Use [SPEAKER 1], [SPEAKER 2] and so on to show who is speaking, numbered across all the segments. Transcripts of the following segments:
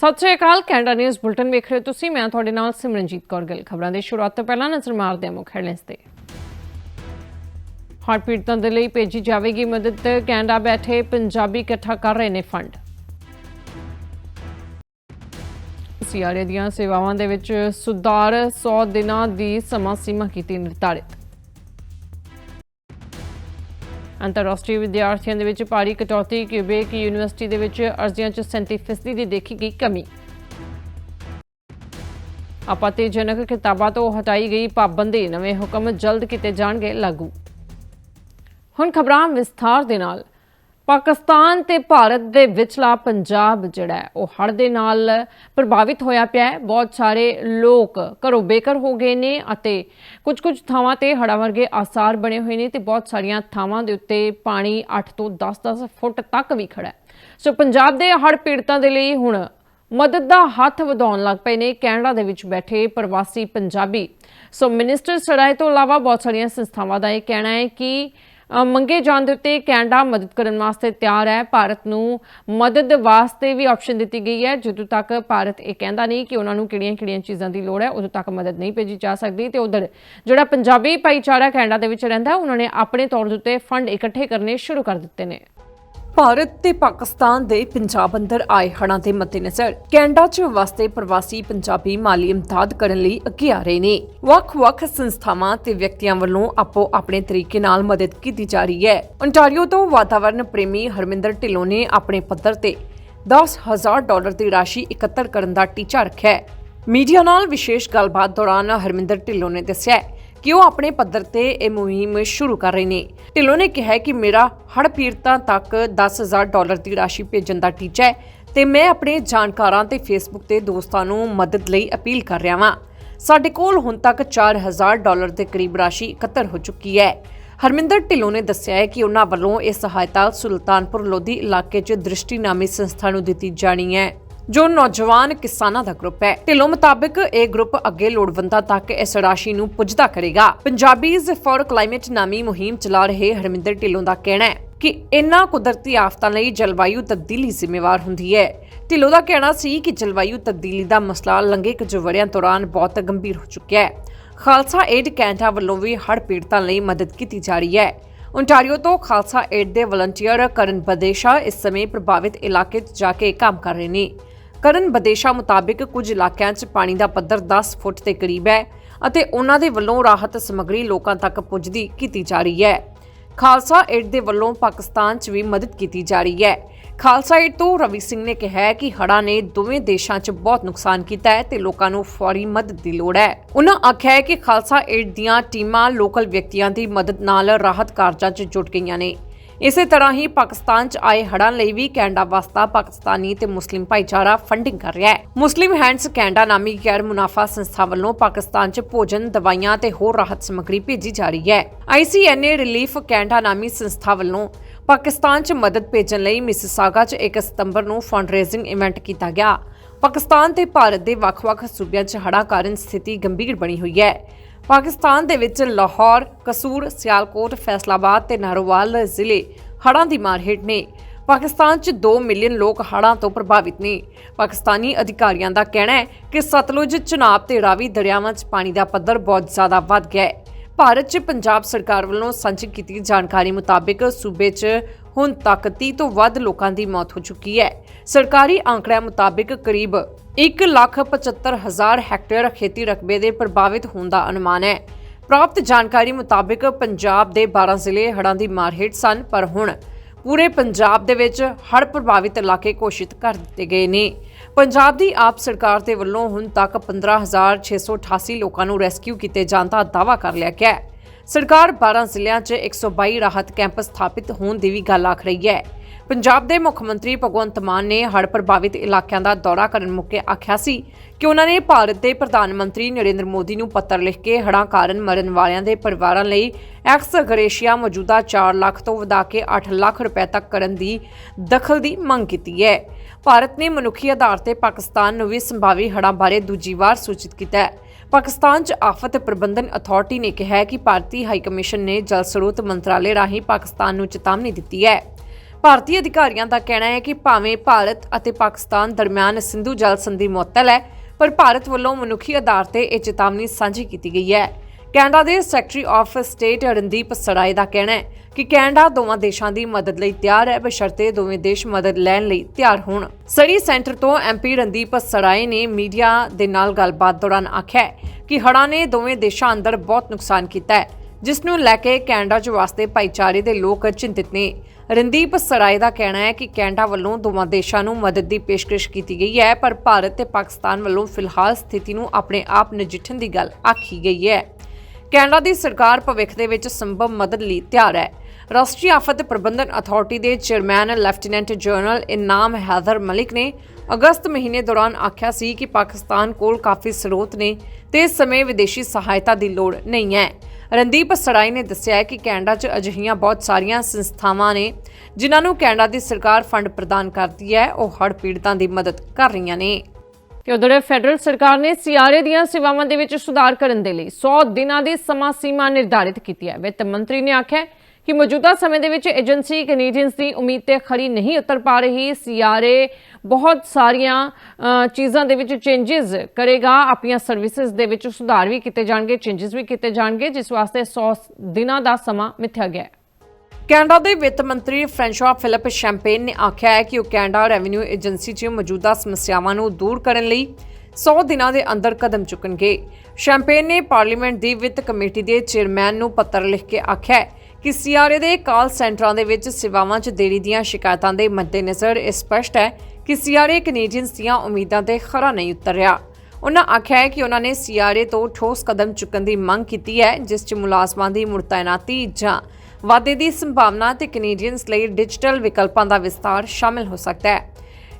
[SPEAKER 1] ਸਤਿ ਸ਼੍ਰੀ ਅਕਾਲ, ਕੈਨੇਡਾ ਨਿਊਜ਼ ਬੁਲਟਨ ਵੇਖ ਰਹੇ ਹੋ ਤੁਸੀਂ। ਮੈਂ ਤੁਹਾਡੇ ਨਾਲ ਸਿਮਰਨਜੀਤ ਕੌਰ ਗਿੱਲ। ਖਬਰਾਂ ਦੀ ਸ਼ੁਰੂਆਤ ਤੋਂ ਪਹਿਲਾਂ ਨਜ਼ਰ ਮਾਰਦੇ ਹਾਂ ਮੁੱਖ ਹੈਡਲਾਈਨਸ ਤੇ। ਹੜ੍ਹ ਪੀੜਤਾਂ ਦੇ ਲਈ ਭੇਜੀ ਜਾਵੇਗੀ ਮਦਦ, ਕੈਨੇਡਾ ਬੈਠੇ ਪੰਜਾਬੀ ਇਕੱਠਾ ਕਰ ਰਹੇ ਨੇ ਫੰਡ। ਸੀਆਰਏ ਦੀਆਂ ਸੇਵਾਵਾਂ ਦੇ ਵਿੱਚ ਸੁਧਾਰ 100 ਦਿਨਾਂ ਦੀ ਸਮਾਂ ਸੀਮਾ ਕੀਤੀ ਨਿਰਧਾਰਿਤ। ਅੰਤਰਰਾਸ਼ਟਰੀ ਵਿਦਿਆਰਥੀਆਂ ਦੇ ਵਿੱਚ ਭਾਰੀ ਕਟੌਤੀ, ਕਿਊਬੇਕ ਯੂਨੀਵਰਸਿਟੀ ਦੇ ਵਿੱਚ ਅਰਜ਼ੀਆਂ 'ਚ 37% ਦੀ ਦੇਖੀ ਗਈ ਕਮੀ। ਆਪੱਤੀਜਨਕ ਕਿਤਾਬਾਂ ਤੋਂ ਹਟਾਈ ਗਈ ਪਾਬੰਦੀ, ਨਵੇਂ ਹੁਕਮ ਜਲਦ ਕੀਤੇ ਜਾਣਗੇ ਲਾਗੂ। ਹੁਣ ਖਬਰਾਂ ਵਿਸਥਾਰ ਦੇ ਨਾਲ। ਪਾਕਿਸਤਾਨ ਤੇ ਭਾਰਤ ਦੇ ਵਿਚਲਾ ਪੰਜਾਬ ਜਿਹੜਾ ਉਹ ਹੜ੍ਹ ਦੇ ਨਾਲ ਪ੍ਰਭਾਵਿਤ ਹੋਇਆ ਪਿਆ ਹੈ। ਬਹੁਤ ਸਾਰੇ ਲੋਕ ਘਰੋਂ ਬੇਘਰ ਹੋ ਗਏ ਨੇ ਅਤੇ ਕੁਝ ਕੁਝ ਥਾਵਾਂ ਤੇ ਹੜ੍ਹਾਂ ਵਰਗੇ ਆਸਾਰ ਬਣੇ ਹੋਏ ਨੇ ਤੇ ਬਹੁਤ ਸਾਰੀਆਂ ਥਾਵਾਂ ਦੇ ਉੱਤੇ ਪਾਣੀ 8 ਤੋਂ 10-10 ਫੁੱਟ ਤੱਕ ਵੀ ਖੜਾ ਹੈ। ਸੋ ਪੰਜਾਬ ਦੇ ਹੜ੍ਹ ਪੀੜਤਾਂ ਦੇ ਲਈ ਹੁਣ ਮਦਦ ਦਾ ਹੱਥ ਵਧਾਉਣ ਲੱਗ ਪਏ ਨੇ। ਕੈਨੇਡਾ ਦੇ ਵਿੱਚ ਬੈਠੇ ਪ੍ਰਵਾਸੀ ਪੰਜਾਬੀ। ਸੋ ਮਿਨਿਸਟਰ ਸੜਾਈ ਤੋਂ ਇਲਾਵਾ ਬਹੁਤ ਸਾਰੀਆਂ ਸੰਸਥਾਵਾਂ ਦਾ ਇਹ ਕਹਿਣਾ ਹੈ ਕਿ ਮੰਗੇ ਜਾਣ ਦੇ ਉੱਤੇ ਕੈਨੇਡਾ ਮਦਦ ਕਰਨ ਵਾਸਤੇ ਤਿਆਰ ਹੈ। ਭਾਰਤ ਨੂੰ ਮਦਦ ਵਾਸਤੇ ਵੀ ਆਪਸ਼ਨ ਦਿੱਤੀ ਗਈ ਹੈ। ਜਦੋਂ ਤੱਕ ਭਾਰਤ ਇਹ ਕਹਿੰਦਾ ਨਹੀਂ ਕਿ ਉਹਨਾਂ ਨੂੰ ਕਿਹੜੀਆਂ-ਕਿਹੜੀਆਂ ਚੀਜ਼ਾਂ ਦੀ ਲੋੜ ਹੈ, ਉਦੋਂ ਤੱਕ ਮਦਦ ਨਹੀਂ ਭੇਜੀ ਜਾ ਸਕਦੀ। ਤੇ ਉਧਰ ਜਿਹੜਾ ਪੰਜਾਬੀ ਭਾਈਚਾਰਾ ਕੈਨੇਡਾ ਦੇ ਵਿੱਚ ਰਹਿੰਦਾ, ਉਹਨਾਂ ਨੇ ਆਪਣੇ ਤੌਰ ਦੇ ਉੱਤੇ ਫੰਡ ਇਕੱਠੇ ਕਰਨੇ ਸ਼ੁਰੂ ਕਰ ਦਿੱਤੇ ਨੇ।
[SPEAKER 2] ਭਾਰਤ ਤੇ ਪਾਕਿਸਤਾਨ ਦੇ ਪੰਜਾਬ ਅੰਦਰ ਆਏ ਹੜ੍ਹਾਂ ਦੇ ਮੱਦੇਨਜ਼ਰ ਕੈਨੇਡਾ 'ਚ ਵਸਦੇ ਪ੍ਰਵਾਸੀ ਪੰਜਾਬੀ ਮਾਲੀ ਇਮਦਾਦ ਕਰਨ ਲਈ ਅੱਗੇ ਆ ਰਹੇ ਨੇ। ਵੱਖ-ਵੱਖ ਸੰਸਥਾਵਾਂ ਤੇ ਵਿਅਕਤੀਆਂ ਵੱਲੋਂ ਆਪੋ ਆਪਣੇ ਤਰੀਕੇ ਨਾਲ ਮਦਦ ਕੀਤੀ ਜਾ ਰਹੀ ਹੈ। ਓਨਟਾਰੀਓ ਤੋਂ ਵਾਤਾਵਰਣ ਪ੍ਰੇਮੀ ਹਰਮਿੰਦਰ ਢਿੱਲੋਂ ਨੇ ਆਪਣੇ ਪੱਧਰ ਤੇ 10000 ਡਾਲਰ ਦੀ ਰਾਸ਼ੀ ਇਕੱਤਰ ਕਰਨ ਦਾ ਟੀਚਾ ਰੱਖਿਆ ਹੈ। ਮੀਡੀਆ ਨਾਲ ਵਿਸ਼ੇਸ਼ ਗੱਲਬਾਤ ਦੌਰਾਨ ਹਰਮਿੰਦਰ ਢਿੱਲੋਂ ਨੇ ਦੱਸਿਆ ਕਿ ਉਹ ਆਪਣੇ ਪੱਧਰ ਤੇ ਇਹ ਮੁਹਿੰਮ ਸ਼ੁਰੂ ਕਰ ਰਹੇ ਨੇ? ਢਿੱਲੋਂ ਨੇ ਕਿਹਾ ਕਿ ਮੇਰਾ ਹੜ ਪੀੜਤਾਂ ਤੱਕ 10000 ਡਾਲਰ ਦੀ ਰਾਸ਼ੀ ਭੇਜਣ ਦਾ ਟੀਚਾ ਹੈ ਤੇ ਮੈਂ ਆਪਣੇ ਜਾਣਕਾਰਾਂ ਤੇ ਫੇਸਬੁੱਕ ਤੇ ਦੋਸਤਾਂ ਨੂੰ ਮਦਦ ਲਈ ਅਪੀਲ ਕਰ ਰਿਹਾ ਹਾਂ ਸਾਡੇ ਕੋਲ ਹੁਣ ਤੱਕ 4000 ਡਾਲਰ ਦੇ ਕਰੀਬ ਰਾਸ਼ੀ ਇਕੱਤਰ ਹੋ ਚੁੱਕੀ ਹੈ। ਹਰਮਿੰਦਰ ਢਿੱਲੋਂ ਨੇ ਦੱਸਿਆ ਹੈ ਕਿ ਉਹਨਾਂ ਵੱਲੋਂ ਇਹ ਸਹਾਇਤਾ ਸੁਲਤਾਨਪੁਰ ਲੋਧੀ ਇਲਾਕੇ 'ਚ ਦ੍ਰਿਸ਼ਟੀਨਾਮੀ ਸੰਸਥਾ ਨੂੰ ਦਿੱਤੀ ਜਾਣੀ ਹੈ। ਜੋ ਨੌਜਵਾਨ ਕਿਸਾਨਾਂ ਦਾ ਗਰੁੱਪ ਹੈ। ਢਿੱਲੋਂ ਮੁਤਾਬਕ ਇਹ ਗਰੁੱਪ ਅੱਗੇ ਲੋੜਵੰਦਾਂ ਤੱਕ ਇਸ ਰਾਸ਼ੀ ਨੂੰ ਪੁੱਜਦਾ ਕਰੇਗਾ। ਪੰਜਾਬੀਜ਼ ਫॉर ਕਲਾਈਮੇਟ ਨਾਮੀ ਮੁਹਿੰਮ ਚਲਾ ਰਹੇ ਹਰਮਿੰਦਰ ਢਿੱਲੋਂ ਦਾ ਕਹਿਣਾ ਹੈ ਕਿ ਇਨ੍ਹਾਂ ਕੁਦਰਤੀ ਆਫਤਾਂ ਲਈ ਜਲਵਾਯੂ ਤਬਦੀਲੀ ਜ਼ਿੰਮੇਵਾਰ ਹੁੰਦੀ ਹੈ। ਢਿੱਲੋਂ ਦਾ ਕਹਿਣਾ ਸੀ ਕਿ ਜਲਵਾਯੂ ਤਬਦੀਲੀ ਦਾ ਮਸਲਾ ਲੰਘੇ ਕੁਝ ਵਰ੍ਹਿਆਂ ਦੌਰਾਨ ਬਹੁਤ ਗੰਭੀਰ ਹੋ ਚੁੱਕਿਆ ਹੈ। ਖਾਲਸਾ ਏਡ ਕੈਂਟਾ ਵੱਲੋਂ ਵੀ ਹੜ੍ਹ ਪੀੜਤਾਂ ਲਈ ਮਦਦ ਕੀਤੀ ਜਾ ਰਹੀ ਹੈ। ਓਨਟਾਰੀਓ ਤੋਂ ਖਾਲਸਾ ਏਡ ਦੇ ਵਲੰਟੀਅਰ ਕਰਨ ਬਦੇਸ਼ਾ ਇਸ ਸਮੇਂ ਪ੍ਰਭਾਵਿਤ ਇਲਾਕੇ 'ਚ ਜਾ ਕੇ ਕੰਮ ਕਰ ਰਹੇ ਨੇ। ਕਰਨ ਬਦੇਸ਼ਾ ਮੁਤਾਬਿਕ ਕੁਝ ਇਲਾਕਿਆਂ 'ਚ ਪਾਣੀ ਦਾ ਪੱਧਰ 10 ਫੁੱਟ ਦੇ ਕਰੀਬ ਹੈ ਅਤੇ ਉਹਨਾਂ ਦੇ ਵੱਲੋਂ ਰਾਹਤ ਸਮੱਗਰੀ ਲੋਕਾਂ ਤੱਕ ਪੁੱਜਦੀ ਕੀਤੀ ਜਾ ਰਹੀ ਹੈ। ਖਾਲਸਾ ਏਡ ਦੇ ਵੱਲੋਂ ਪਾਕਿਸਤਾਨ 'ਚ ਵੀ ਮਦਦ ਕੀਤੀ ਜਾ ਰਹੀ ਹੈ। ਖਾਲਸਾ ਏਡ ਤੋਂ ਰਵੀ ਸਿੰਘ ਨੇ ਕਿਹਾ ਕਿ ਹੜ੍ਹਾਂ ਨੇ ਦੋਵੇਂ ਦੇਸ਼ਾਂ 'ਚ ਬਹੁਤ ਨੁਕਸਾਨ ਕੀਤਾ ਹੈ ਤੇ ਲੋਕਾਂ ਨੂੰ ਫੌਰੀ ਮਦਦ ਦੀ ਲੋੜ ਹੈ। ਉਹਨਾਂ ਆਖਿਆ ਹੈ ਕਿ ਖਾਲਸਾ ਏਡ ਦੀਆਂ ਟੀਮਾਂ ਲੋਕਲ ਵਿਅਕਤੀਆਂ ਦੀ ਮਦਦ ਨਾਲ ਰਾਹਤ ਕਾਰਜਾਂ 'ਚ ਜੁਟ ਗਈਆਂ ਨੇ। ਇਸੇ ਤਰ੍ਹਾਂ ਹੀ ਪਾਕਿਸਤਾਨ 'ਚ ਆਏ ਹੜ੍ਹਾਂ ਲਈ ਵੀ ਕੈਨੇਡਾ ਵਾਸਤਾ ਪਾਕਿਸਤਾਨੀ ਤੇ ਮੁਸਲਿਮ ਭਾਈਚਾਰਾ ਫੰਡਿੰਗ ਕਰ ਰਿਹਾ ਹੈ। ਮੁਸਲਿਮ ਹੈਂਡਸ ਕੈਨੇਡਾ ਨਾਮੀ ਗੈਰ ਮੁਨਾਫਾ ਸੰਸਥਾ ਵੱਲੋਂ ਪਾਕਿਸਤਾਨ 'ਚ ਭੋਜਨ, ਦਵਾਈਆਂ ਤੇ ਹੋਰ ਰਾਹਤ ਸਮੱਗਰੀ ਭੇਜੀ ਜਾ ਰਹੀ ਹੈ। ਆਈਸੀਐਨਏ ਰਿਲੀਫ ਕੈਨੇਡਾ ਨਾਮੀ ਸੰਸਥਾ ਵੱਲੋਂ ਪਾਕਿਸਤਾਨ 'ਚ ਮਦਦ ਭੇਜਣ ਲਈ ਮਿਸਿਸਾਗਾ 'ਚ 1 ਸਤੰਬਰ ਨੂੰ ਫੰਡਰੇਜ਼ਿੰਗ ਇਵੈਂਟ ਕੀਤਾ ਗਿਆ। ਪਾਕਿਸਤਾਨ ਤੇ ਭਾਰਤ ਦੇ ਵੱਖ-ਵੱਖ ਸੂਬਿਆਂ 'ਚ ਹੜ੍ਹਾਂ ਕਾਰਨ ਸਥਿਤੀ ਗੰਭੀਰ ਬਣੀ ਹੋਈ ਹੈ। ਪਾਕਿਸਤਾਨ ਦੇ ਵਿੱਚ ਲਾਹੌਰ, ਕਸੂਰ, ਸਿਆਲਕੋਟ, ਫੈਸਲਾਬਾਦ ਤੇ ਨਾਰੋਵਾਲ ਜ਼ਿਲ੍ਹੇ ਹੜ੍ਹਾਂ ਦੀ ਮਾਰ ਹੇਠ ਨੇ। ਪਾਕਿਸਤਾਨ 'ਚ 2 ਮਿਲੀਅਨ ਲੋਕ ਹੜ੍ਹਾਂ ਤੋਂ ਪ੍ਰਭਾਵਿਤ ਨੇ। ਪਾਕਿਸਤਾਨੀ ਅਧਿਕਾਰੀਆਂ ਦਾ ਕਹਿਣਾ ਹੈ ਕਿ ਸਤਲੁਜ, ਚਨਾਬ ਤੇ ਰਾਵੀ ਦਰਿਆਵਾਂ 'ਚ ਪਾਣੀ ਦਾ ਪੱਧਰ ਬਹੁਤ ਜ਼ਿਆਦਾ ਵੱਧ ਗਿਆ ਹੈ। ਭਾਰਤ 'ਚ ਪੰਜਾਬ ਸਰਕਾਰ ਵੱਲੋਂ ਸਾਂਝੀ ਕੀਤੀ ਜਾਣਕਾਰੀ ਮੁਤਾਬਿਕ ਸੂਬੇ 'ਚ ਹੁਣ ਤੱਕ 30 ਤੋਂ ਵੱਧ ਲੋਕਾਂ ਦੀ ਮੌਤ ਹੋ ਚੁੱਕੀ ਹੈ। ਸਰਕਾਰੀ ਅੰਕੜਿਆਂ ਮੁਤਾਬਿਕ ਕਰੀਬ 1,75,000 ਹੈਕਟੇਅਰ ਖੇਤੀ ਰਕਬੇ ਦੇ ਪ੍ਰਭਾਵਿਤ ਹੋਣ ਦਾ ਅਨੁਮਾਨ ਹੈ। ਪ੍ਰਾਪਤ ਜਾਣਕਾਰੀ ਮੁਤਾਬਿਕ ਪੰਜਾਬ ਦੇ 12 ਜ਼ਿਲ੍ਹੇ ਹੜ੍ਹਾਂ ਦੀ ਮਾਰ ਹੇਠ ਸਨ ਪਰ ਹੁਣ ਪੂਰੇ ਪੰਜਾਬ ਦੇ ਵਿੱਚ ਹੜ੍ਹ ਪ੍ਰਭਾਵਿਤ ਇਲਾਕੇ ਘੋਸ਼ਿਤ ਕਰ ਦਿੱਤੇ ਗਏ ਨੇ। ਪੰਜਾਬ ਦੀ ਆਪ ਸਰਕਾਰ ਦੇ ਵੱਲੋਂ ਹੁਣ ਤੱਕ 15688 ਲੋਕਾਂ ਨੂੰ ਰੈਸਕਿਊ ਕੀਤੇ ਜਾਣ ਦਾ ਦਾਅਵਾ ਕਰ ਲਿਆ ਗਿਆ ਹੈ। ਸਰਕਾਰ 12 ਜ਼ਿਲ੍ਹਿਆਂ 'ਚ 122 ਰਾਹਤ ਕੈਂਪ ਸਥਾਪਿਤ ਹੋਣ ਦੀ ਵੀ ਗੱਲ ਆਖ ਰਹੀ ਹੈ। ਪੰਜਾਬ ਦੇ ਮੁੱਖ ਮੰਤਰੀ ਭਗਵੰਤ ਮਾਨ ਨੇ ਹੜ੍ਹ ਪ੍ਰਭਾਵਿਤ ਇਲਾਕਿਆਂ ਦਾ ਦੌਰਾ ਕਰਨ ਮੌਕੇ ਆਖਿਆ ਸੀ ਕਿ ਉਹਨਾਂ ਨੇ ਭਾਰਤ ਦੇ ਪ੍ਰਧਾਨ ਮੰਤਰੀ ਨਰਿੰਦਰ ਮੋਦੀ ਨੂੰ ਪੱਤਰ ਲਿਖ ਕੇ ਹੜ੍ਹਾਂ ਕਾਰਨ ਮਰਨ ਵਾਲਿਆਂ ਦੇ ਪਰਿਵਾਰਾਂ ਲਈ ਐਕਸ ਗਰੇਸ਼ੀਆ ਮੌਜੂਦਾ 4 ਲੱਖ ਤੋਂ ਵਧਾ ਕੇ 8 ਲੱਖ ਰੁਪਏ ਤੱਕ ਕਰਨ ਦੀ ਦਖਲ ਦੀ ਮੰਗ ਕੀਤੀ ਹੈ। ਭਾਰਤ ਨੇ ਮਨੁੱਖੀ ਆਧਾਰ ਤੇ ਪਾਕਿਸਤਾਨ ਨੂੰ ਵੀ ਸੰਭਾਵੀ ਹੜ੍ਹਾਂ ਬਾਰੇ ਦੂਜੀ ਵਾਰ ਸੂਚਿਤ ਕੀਤਾ ਹੈ। ਪਾਕਿਸਤਾਨ 'ਚ ਆਫਤ ਪ੍ਰਬੰਧਨ ਅਥਾਰਟੀ ਨੇ ਕਿਹਾ ਹੈ ਕਿ ਭਾਰਤੀ ਹਾਈ ਕਮਿਸ਼ਨ ਨੇ ਜਲ ਸਰੋਤ ਮੰਤਰਾਲੇ ਰਾਹੀਂ ਪਾਕਿਸਤਾਨ ਨੂੰ ਚੇਤਾਵਨੀ ਦਿੱਤੀ ਹੈ। ਭਾਰਤੀ ਅਧਿਕਾਰੀਆਂ ਦਾ ਕਹਿਣਾ ਹੈ ਕਿ ਭਾਵੇਂ ਭਾਰਤ ਅਤੇ ਪਾਕਿਸਤਾਨ ਦਰਮਿਆਨ ਸਿੰਧੂ ਜਲ ਸੰਧੀ ਮੁਅੱਤਲ ਹੈ ਪਰ ਭਾਰਤ ਵੱਲੋਂ ਮਨੁੱਖੀ ਆਧਾਰ ਤੇ ਇਹ ਚੇਤਾਵਨੀ ਸਾਂਝੀ ਕੀਤੀ ਗਈ ਹੈ। ਕੈਨੇਡਾ ਦੇ secretary of state Randeep Sarai ਦਾ ਕਹਿਣਾ ਹੈ ਕਿ ਕੈਨੇਡਾ ਦੋਵਾਂ ਦੇਸ਼ਾਂ ਦੀ ਮਦਦ ਲਈ ਤਿਆਰ ਹੈ, ਬਸ਼ਰਤੇ ਦੋਵੇਂ ਦੇਸ਼ ਮਦਦ ਲੈਣ ਲਈ ਤਿਆਰ ਹੋਣ। ਸੜੀ ਸੈਂਟਰ ਤੋਂ ਐਮਪੀ ਰਣਦੀਪ ਸੜਾਏ ਨੇ ਮੀਡੀਆ ਦੇ ਨਾਲ ਗੱਲਬਾਤ ਦੌਰਾਨ ਆਖਿਆ ਕਿ ਹੜ੍ਹਾਂ ਨੇ ਦੋਵੇਂ ਦੇਸ਼ਾਂ ਅੰਦਰ ਬਹੁਤ ਨੁਕਸਾਨ ਕੀਤਾ ਹੈ, ਜਿਸ ਨੂੰ ਲੈ ਕੇ ਕੈਨੇਡਾ 'ਚ ਵਾਸਤੇ ਭਾਈਚਾਰੇ ਦੇ ਲੋਕ ਚਿੰਤਿਤ ਨੇ। ਰਣਦੀਪ ਸਰਾਏ ਦਾ ਕਹਿਣਾ ਹੈ ਕਿ ਕੈਨੇਡਾ ਵੱਲੋਂ ਦੋਵਾਂ ਦੇਸ਼ਾਂ ਨੂੰ ਮਦਦ ਦੀ ਪੇਸ਼ਕਸ਼ ਕੀਤੀ ਗਈ ਹੈ, ਪਰ ਭਾਰਤ ਤੇ ਪਾਕਿਸਤਾਨ ਵੱਲੋਂ ਫਿਲਹਾਲ ਸਥਿਤੀ ਨੂੰ ਆਪਣੇ ਆਪ ਨਜਿੱਠਣ ਦੀ ਗੱਲ ਆਖੀ ਗਈ ਹੈ। ਕੈਨੇਡਾ ਦੀ ਸਰਕਾਰ ਭਵਿੱਖ ਦੇ ਵਿੱਚ ਸੰਭਵ ਮਦਦ ਲਈ ਤਿਆਰ ਹੈ। ਰਾਸ਼ਟਰੀ ਆਫਤ ਪ੍ਰਬੰਧਨ ਅਥਾਰਟੀ ਦੇ ਚੇਅਰਮੈਨ, ਲੈਫਟੀਨੈਂਟ ਜਨਰਲ ਇਨਾਮ ਹੈਦਰ ਮਲਿਕ ਨੇ ਅਗਸਤ ਮਹੀਨੇ ਦੌਰਾਨ ਆਖਿਆ ਸੀ ਕਿ ਪਾਕਿਸਤਾਨ ਕੋਲ ਕਾਫੀ ਸਰੋਤ ਨੇ ਤੇ ਇਸ ਸਮੇਂ ਵਿਦੇਸ਼ੀ ਸਹਾਇਤਾ ਦੀ ਲੋੜ ਨਹੀਂ ਹੈ। ਰਣਦੀਪ ਸੜਾਈ ਨੇ ਦੱਸਿਆ ਕਿ ਕੈਨੇਡਾ 'ਚ ਅਜਿਹੀਆਂ ਬਹੁਤ ਸਾਰੀਆਂ ਸੰਸਥਾਵਾਂ ਨੇ ਜਿਨ੍ਹਾਂ ਨੂੰ ਕੈਨੇਡਾ ਦੀ ਸਰਕਾਰ ਫੰਡ ਪ੍ਰਦਾਨ ਕਰਦੀ ਹੈ, ਉਹ ਹੜ੍ਹ ਪੀੜਤਾਂ ਦੀ ਮਦਦ ਕਰ ਰਹੀਆਂ ਨੇ।
[SPEAKER 1] ਤੇ ਉਧਰ ਫੈਡਰਲ ਸਰਕਾਰ ਨੇ ਸੀਆਰਏ ਦੀਆਂ ਸੇਵਾਵਾਂ ਦੇ ਵਿੱਚ ਸੁਧਾਰ ਕਰਨ ਦੇ ਲਈ 100 ਦਿਨਾਂ ਦੀ ਸਮਾਂ ਸੀਮਾ ਨਿਰਧਾਰਿਤ ਕੀਤੀ ਹੈ। ਵਿੱਤ ਮੰਤਰੀ ਨੇ ਆਖਿਆ ਕਿ ਮੌਜੂਦਾ ਸਮੇਂ ਦੇ ਵਿੱਚ ਏਜੰਸੀ ਕੈਨੇਡੀਅਨਸ ਦੀ ਉਮੀਦ ਤੇ ਖਰੀ ਨਹੀਂ ਉਤਰ ਪਾ ਰਹੀ। ਸੀਆਰਏ ਬਹੁਤ ਸਾਰੀਆਂ ਚੀਜ਼ਾਂ ਦੇ ਵਿੱਚ ਚੇਂਜਸ ਕਰੇਗਾ। ਆਪਣੀਆਂ ਸਰਵਿਸਿਜ਼ ਦੇ ਵਿੱਚ ਸੁਧਾਰ ਵੀ ਕੀਤੇ ਜਾਣਗੇ ਚੇਂਜਸ ਵੀ ਕੀਤੇ ਜਾਣਗੇ, ਜਿਸ ਵਾਸਤੇ 100 ਦਿਨਾਂ ਦਾ ਸਮਾਂ ਮਿੱਥਿਆ ਗਿਆ ਹੈ।
[SPEAKER 2] ਕੈਨੇਡਾ ਦੇ ਵਿੱਤ ਮੰਤਰੀ ਫ੍ਰੈਂਸ਼ਵਾ ਫਿਲਿਪ ਸ਼ੈਂਪੇਨ ਨੇ ਆਖਿਆ ਹੈ ਕਿ ਉਹ ਕੈਨੇਡਾ ਰੈਵਨਿਊ ਏਜੰਸੀ 'ਚ ਮੌਜੂਦਾ ਸਮੱਸਿਆਵਾਂ ਨੂੰ ਦੂਰ ਕਰਨ ਲਈ 100 ਦਿਨਾਂ ਦੇ ਅੰਦਰ ਕਦਮ ਚੁੱਕਣਗੇ। ਸ਼ੈਂਪੇਨ ਨੇ ਪਾਰਲੀਮੈਂਟ ਦੀ ਵਿੱਤ ਕਮੇਟੀ ਦੇ ਚੇਅਰਮੈਨ ਨੂੰ ਪੱਤਰ ਲਿਖ ਕੇ ਆਖਿਆ ਹੈ ਕਿ ਸੀਆਰਏ ਦੇ ਕਾਲ ਸੈਂਟਰਾਂ ਦੇ ਵਿੱਚ ਸੇਵਾਵਾਂ 'ਚ ਦੇਰੀ ਦੀਆਂ ਸ਼ਿਕਾਇਤਾਂ ਦੇ ਮੱਦੇਨਜ਼ਰ ਇਹ ਸਪਸ਼ਟ ਹੈ ਕਿ ਸੀਆਰਏ ਕੈਨੇਡੀਅਨਸ ਦੀਆਂ ਉਮੀਦਾਂ ਤੇ ਖਰਾ ਨਹੀਂ ਉਤਰ ਰਿਹਾ ਉਹਨਾਂ ਆਖਿਆ ਹੈ ਕਿ ਉਹਨਾਂ ਨੇ ਸੀਆਰਏ ਤੋਂ ਠੋਸ ਕਦਮ ਚੁੱਕਣ ਦੀ ਮੰਗ ਕੀਤੀ ਹੈ, ਜਿਸ 'ਚ ਮੁਲਾਜ਼ਮਾਂ ਦੀ ਮੁੜ ਤਾਇਨਾਤੀ ਜਾਂ ਵਾਧੇ ਦੀ ਸੰਭਾਵਨਾ ਤੇ ਕੈਨੇਡੀਅਨਸ ਲਈ ਡਿਜੀਟਲ ਵਿਕਲਪਾਂ ਦਾ ਵਿਸਤਾਰ ਸ਼ਾਮਿਲ ਹੋ ਸਕਦਾ ਹੈ।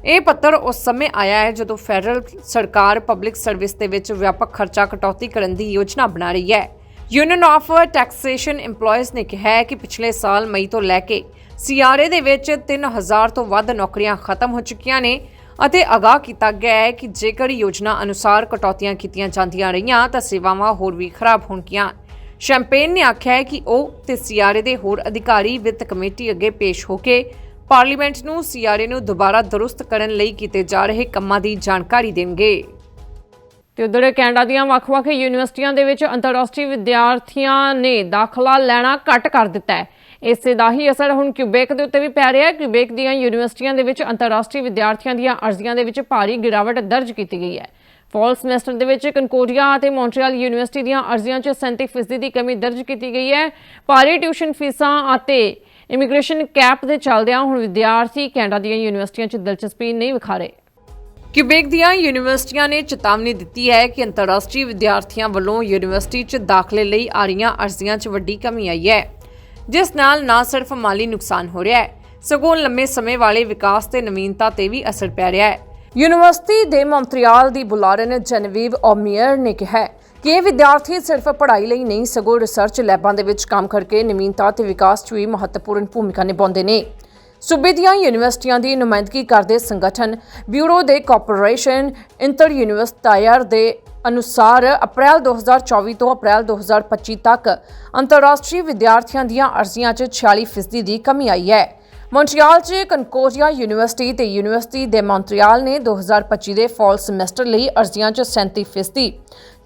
[SPEAKER 2] ਇਹ ਪੱਤਰ ਉਸ ਸਮੇਂ ਆਇਆ ਹੈ ਜਦੋਂ ਫੈਡਰਲ ਸਰਕਾਰ ਪਬਲਿਕ ਸਰਵਿਸ ਦੇ ਵਿੱਚ ਵਿਆਪਕ ਖਰਚਾ ਕਟੌਤੀ ਕਰਨ ਦੀ ਯੋਜਨਾ ਬਣਾ ਰਹੀ ਹੈ। ਯੂਨੀਅਨ ਆਫ ਟੈਕਸੇਸ਼ਨ EMPLOYEES ਨੇ ਕਿਹਾ ਹੈ ਕਿ ਪਿਛਲੇ ਸਾਲ ਮਈ ਤੋਂ ਲੈ ਕੇ ਸੀਆਰਏ ਦੇ ਵਿੱਚ 3000 ਤੋਂ ਵੱਧ ਨੌਕਰੀਆਂ ਖਤਮ ਹੋ ਚੁੱਕੀਆਂ ਨੇ ਅਤੇ ਅਗਾਹ ਕੀਤਾ ਗਿਆ ਹੈ ਕਿ ਜੇਕਰ ਯੋਜਨਾ ਅਨੁਸਾਰ ਕਟੌਤੀਆਂ ਕੀਤੀਆਂ ਜਾਂਦੀਆਂ ਰਹੀਆਂ ਤਾਂ ਸੇਵਾਵਾਂ ਹੋਰ ਵੀ ਖਰਾਬ ਹੋਣਗੀਆਂ। ਸ਼ੈਂਪੇਨ ਨੇ ਆਖਿਆ ਹੈ ਕਿ ਉਹ ਤੇ ਸੀਆਰਏ ਦੇ ਹੋਰ ਅਧਿਕਾਰੀ ਵਿੱਤ ਕਮੇਟੀ ਅੱਗੇ ਪੇਸ਼ ਹੋ ਕੇ ਪਾਰਲੀਮੈਂਟ ਨੂੰ ਸੀਆਰਏ ਨੂੰ ਦੁਬਾਰਾ ਦਰੁਸਤ ਕਰਨ ਲਈ ਕੀਤੇ ਜਾ ਰਹੇ ਕੰਮਾਂ ਦੀ ਜਾਣਕਾਰੀ ਦੇਣਗੇ।
[SPEAKER 1] ਤੇ ਉਧਰ ਕੈਨੇਡਾ ਦੀਆਂ ਵੱਖ-ਵੱਖ ਯੂਨੀਵਰਸਿਟੀਆਂ ਦੇ ਵਿੱਚ ਅੰਤਰਰਾਸ਼ਟਰੀ ਵਿਦਿਆਰਥੀਆਂ ਨੇ ਦਾਖਲਾ ਲੈਣਾ ਘੱਟ ਕਰ ਦਿੱਤਾ ਹੈ। ਇਸੇ ਦਾ ਹੀ ਅਸਰ ਹੁਣ ਕਿਊਬੇਕ ਦੇ ਉੱਤੇ ਵੀ ਪੈ ਰਿਹਾ ਹੈ। ਕਿਊਬੇਕ ਦੀਆਂ ਯੂਨੀਵਰਸਿਟੀਆਂ ਦੇ ਵਿੱਚ ਅੰਤਰਰਾਸ਼ਟਰੀ ਵਿਦਿਆਰਥੀਆਂ ਦੀਆਂ ਅਰਜ਼ੀਆਂ ਦੇ ਵਿੱਚ ਭਾਰੀ ਗਿਰਾਵਟ ਦਰਜ ਕੀਤੀ ਗਈ ਹੈ। ਫਾਲ ਸਮੈਸਟਰ ਦੇ ਵਿੱਚ ਕਨਕੋਰੀਆ ਅਤੇ ਮੌਂਟਰੀਅਲ ਯੂਨੀਵਰਸਿਟੀ ਦੀਆਂ ਅਰਜ਼ੀਆਂ 'ਚ 37% ਦੀ ਕਮੀ ਦਰਜ ਕੀਤੀ ਗਈ ਹੈ। ਭਾਰੀ ਟਿਊਸ਼ਨ ਫੀਸਾਂ ਅਤੇ ਇਮੀਗ੍ਰੇਸ਼ਨ ਕੈਪ ਦੇ ਚੱਲਦਿਆਂ ਹੁਣ ਵਿਦਿਆਰਥੀ ਕੈਨੇਡਾ ਦੀਆਂ ਯੂਨੀਵਰਸਿਟੀਆਂ 'ਚ ਦਿਲਚਸਪੀ ਨਹੀਂ ਵਿਖਾ ਰਹੇ।
[SPEAKER 2] ਕਿਊਬੇਕ ਦੀਆਂ ਯੂਨੀਵਰਸਿਟੀਆਂ ਨੇ ਚੇਤਾਵਨੀ ਦਿੱਤੀ ਹੈ ਕਿ ਅੰਤਰਰਾਸ਼ਟਰੀ ਵਿਦਿਆਰਥੀਆਂ ਵੱਲੋਂ ਯੂਨੀਵਰਸਿਟੀ 'ਚ ਦਾਖਲੇ ਲਈ ਆ ਰਹੀਆਂ ਅਰਜ਼ੀਆਂ 'ਚ ਵੱਡੀ ਕਮੀ ਆਈ ਹੈ, ਜਿਸ ਨਾਲ ਨਾ ਸਿਰਫ ਮਾਲੀ ਨੁਕਸਾਨ ਹੋ ਰਿਹਾ ਹੈ, ਸਗੋਂ ਲੰਮੇ ਸਮੇਂ ਵਾਲੇ ਵਿਕਾਸ ਤੇ ਨਵੀਨਤਾ ਤੇ ਵੀ ਅਸਰ ਪੈ ਰਿਹਾ ਹੈ। ਯੂਨੀਵਰਸਿਟੀ ਦੇ ਮੌਂਟਰੀਅਲ ਦੀ ਬੁਲਾਰਨ ਜਨਵੀਵ ਓਮੀਅਰ ਨੇ ਕਿਹਾ ਕਿ ਇਹ ਵਿਦਿਆਰਥੀ ਸਿਰਫ ਪੜ੍ਹਾਈ ਲਈ ਨਹੀਂ, ਸਗੋਂ ਰਿਸਰਚ ਲੈਬਾਂ ਦੇ ਵਿੱਚ ਕੰਮ ਕਰਕੇ ਨਵੀਨਤਾ ਤੇ ਵਿਕਾਸ 'ਚ ਵੀ ਮਹੱਤਵਪੂਰਨ ਭੂਮਿਕਾ ਨਿਭਾਉਂਦੇ ਨੇ। ਸੂਬੇ ਦੀਆਂ ਯੂਨੀਵਰਸਿਟੀਆਂ ਦੀ ਨੁਮਾਇੰਦਗੀ ਕਰਦੇ ਸੰਗਠਨ ਬਿਊਰੋ ਦੇ ਕਾਰਪੋਰੇਸ਼ਨ ਇੰਟਰ ਯੂਨੀਵਰਸਿਟਾਇਰ ਦੇ ਅਨੁਸਾਰ ਅਪ੍ਰੈਲ 2024 ਤੋਂ ਅਪ੍ਰੈਲ 2025 ਤੱਕ ਅੰਤਰਰਾਸ਼ਟਰੀ ਵਿਦਿਆਰਥੀਆਂ ਦੀਆਂ ਅਰਜ਼ੀਆਂ 'ਚ 46% ਦੀ ਕਮੀ ਆਈ ਹੈ। ਮੌਂਟਰੀਅਲ 'ਚ ਕਨਕੋਰੀਆ ਯੂਨੀਵਰਸਿਟੀ ਤੇ ਯੂਨੀਵਰਸਿਟੀ ਦੇ ਮੌਂਟਰੀਅਲ ਨੇ 2025 ਦੇ ਫਾਲ ਸਮੈਸਟਰ ਲਈ ਅਰਜ਼ੀਆਂ 'ਚ 37%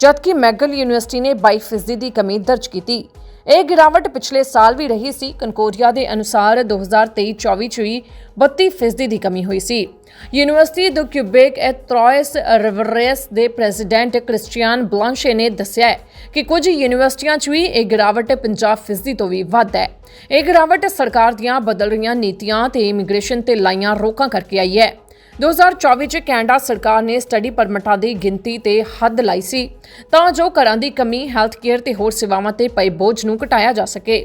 [SPEAKER 2] ਜਦਕਿ ਮੈਗਲ ਯੂਨੀਵਰਸਿਟੀ ਨੇ 22% ਦੀ ਕਮੀ ਦਰਜ ਕੀਤੀ। ਇਹ ਗਿਰਾਵਟ ਪਿਛਲੇ ਸਾਲ ਵੀ ਰਹੀ ਸੀ। ਕਨਕੋਰੀਆ ਦੇ ਅਨੁਸਾਰ 2023-24 ਚ ਵੀ 32% ਦੀ ਕਮੀ ਹੋਈ ਸੀ। ਯੂਨੀਵਰਸਿਟੀ ਦੋ ਕਿਊਬੇਕ ਐਟ ਟ੍ਰੋਇਸ ਰਿਵਰੇਸ ਦੇ ਪ੍ਰੈਜ਼ੀਡੈਂਟ ਕ੍ਰਿਸਟੀਅਨ ਬਲਾਂਸ਼ੇ ਨੇ ਦੱਸਿਆ ਕਿ ਕੁਝ ਯੂਨੀਵਰਸਿਟੀਆਂ 'ਚ ਵੀ ਇਹ ਗਿਰਾਵਟ 50% ਤੋਂ ਵੀ ਵੱਧ ਹੈ। ਇਹ ਗਿਰਾਵਟ ਸਰਕਾਰ ਦੀਆਂ ਬਦਲ ਰਹੀਆਂ ਨੀਤੀਆਂ ਤੇ ਇਮੀਗ੍ਰੇਸ਼ਨ ਤੇ ਲਾਈਆਂ ਰੋਕਾਂ ਕਰਕੇ ਆਈ ਹੈ। 2024 ਚ ਕੈਨੇਡਾ ਸਰਕਾਰ ਨੇ ਸਟੱਡੀ ਪਰਮਿਟਾਂ ਦੀ ਗਿਣਤੀ ਤੇ ਹੱਦ ਲਾਈ ਸੀ, ਤਾਂ ਜੋ ਘਰਾਂ ਦੀ ਕਮੀ ਹੈਲਥ ਕੇਅਰ ਤੇ ਹੋਰ ਸੇਵਾਵਾਂ ਤੇ ਪਏ ਬੋਝ ਨੂੰ ਘਟਾਇਆ ਜਾ ਸਕੇ।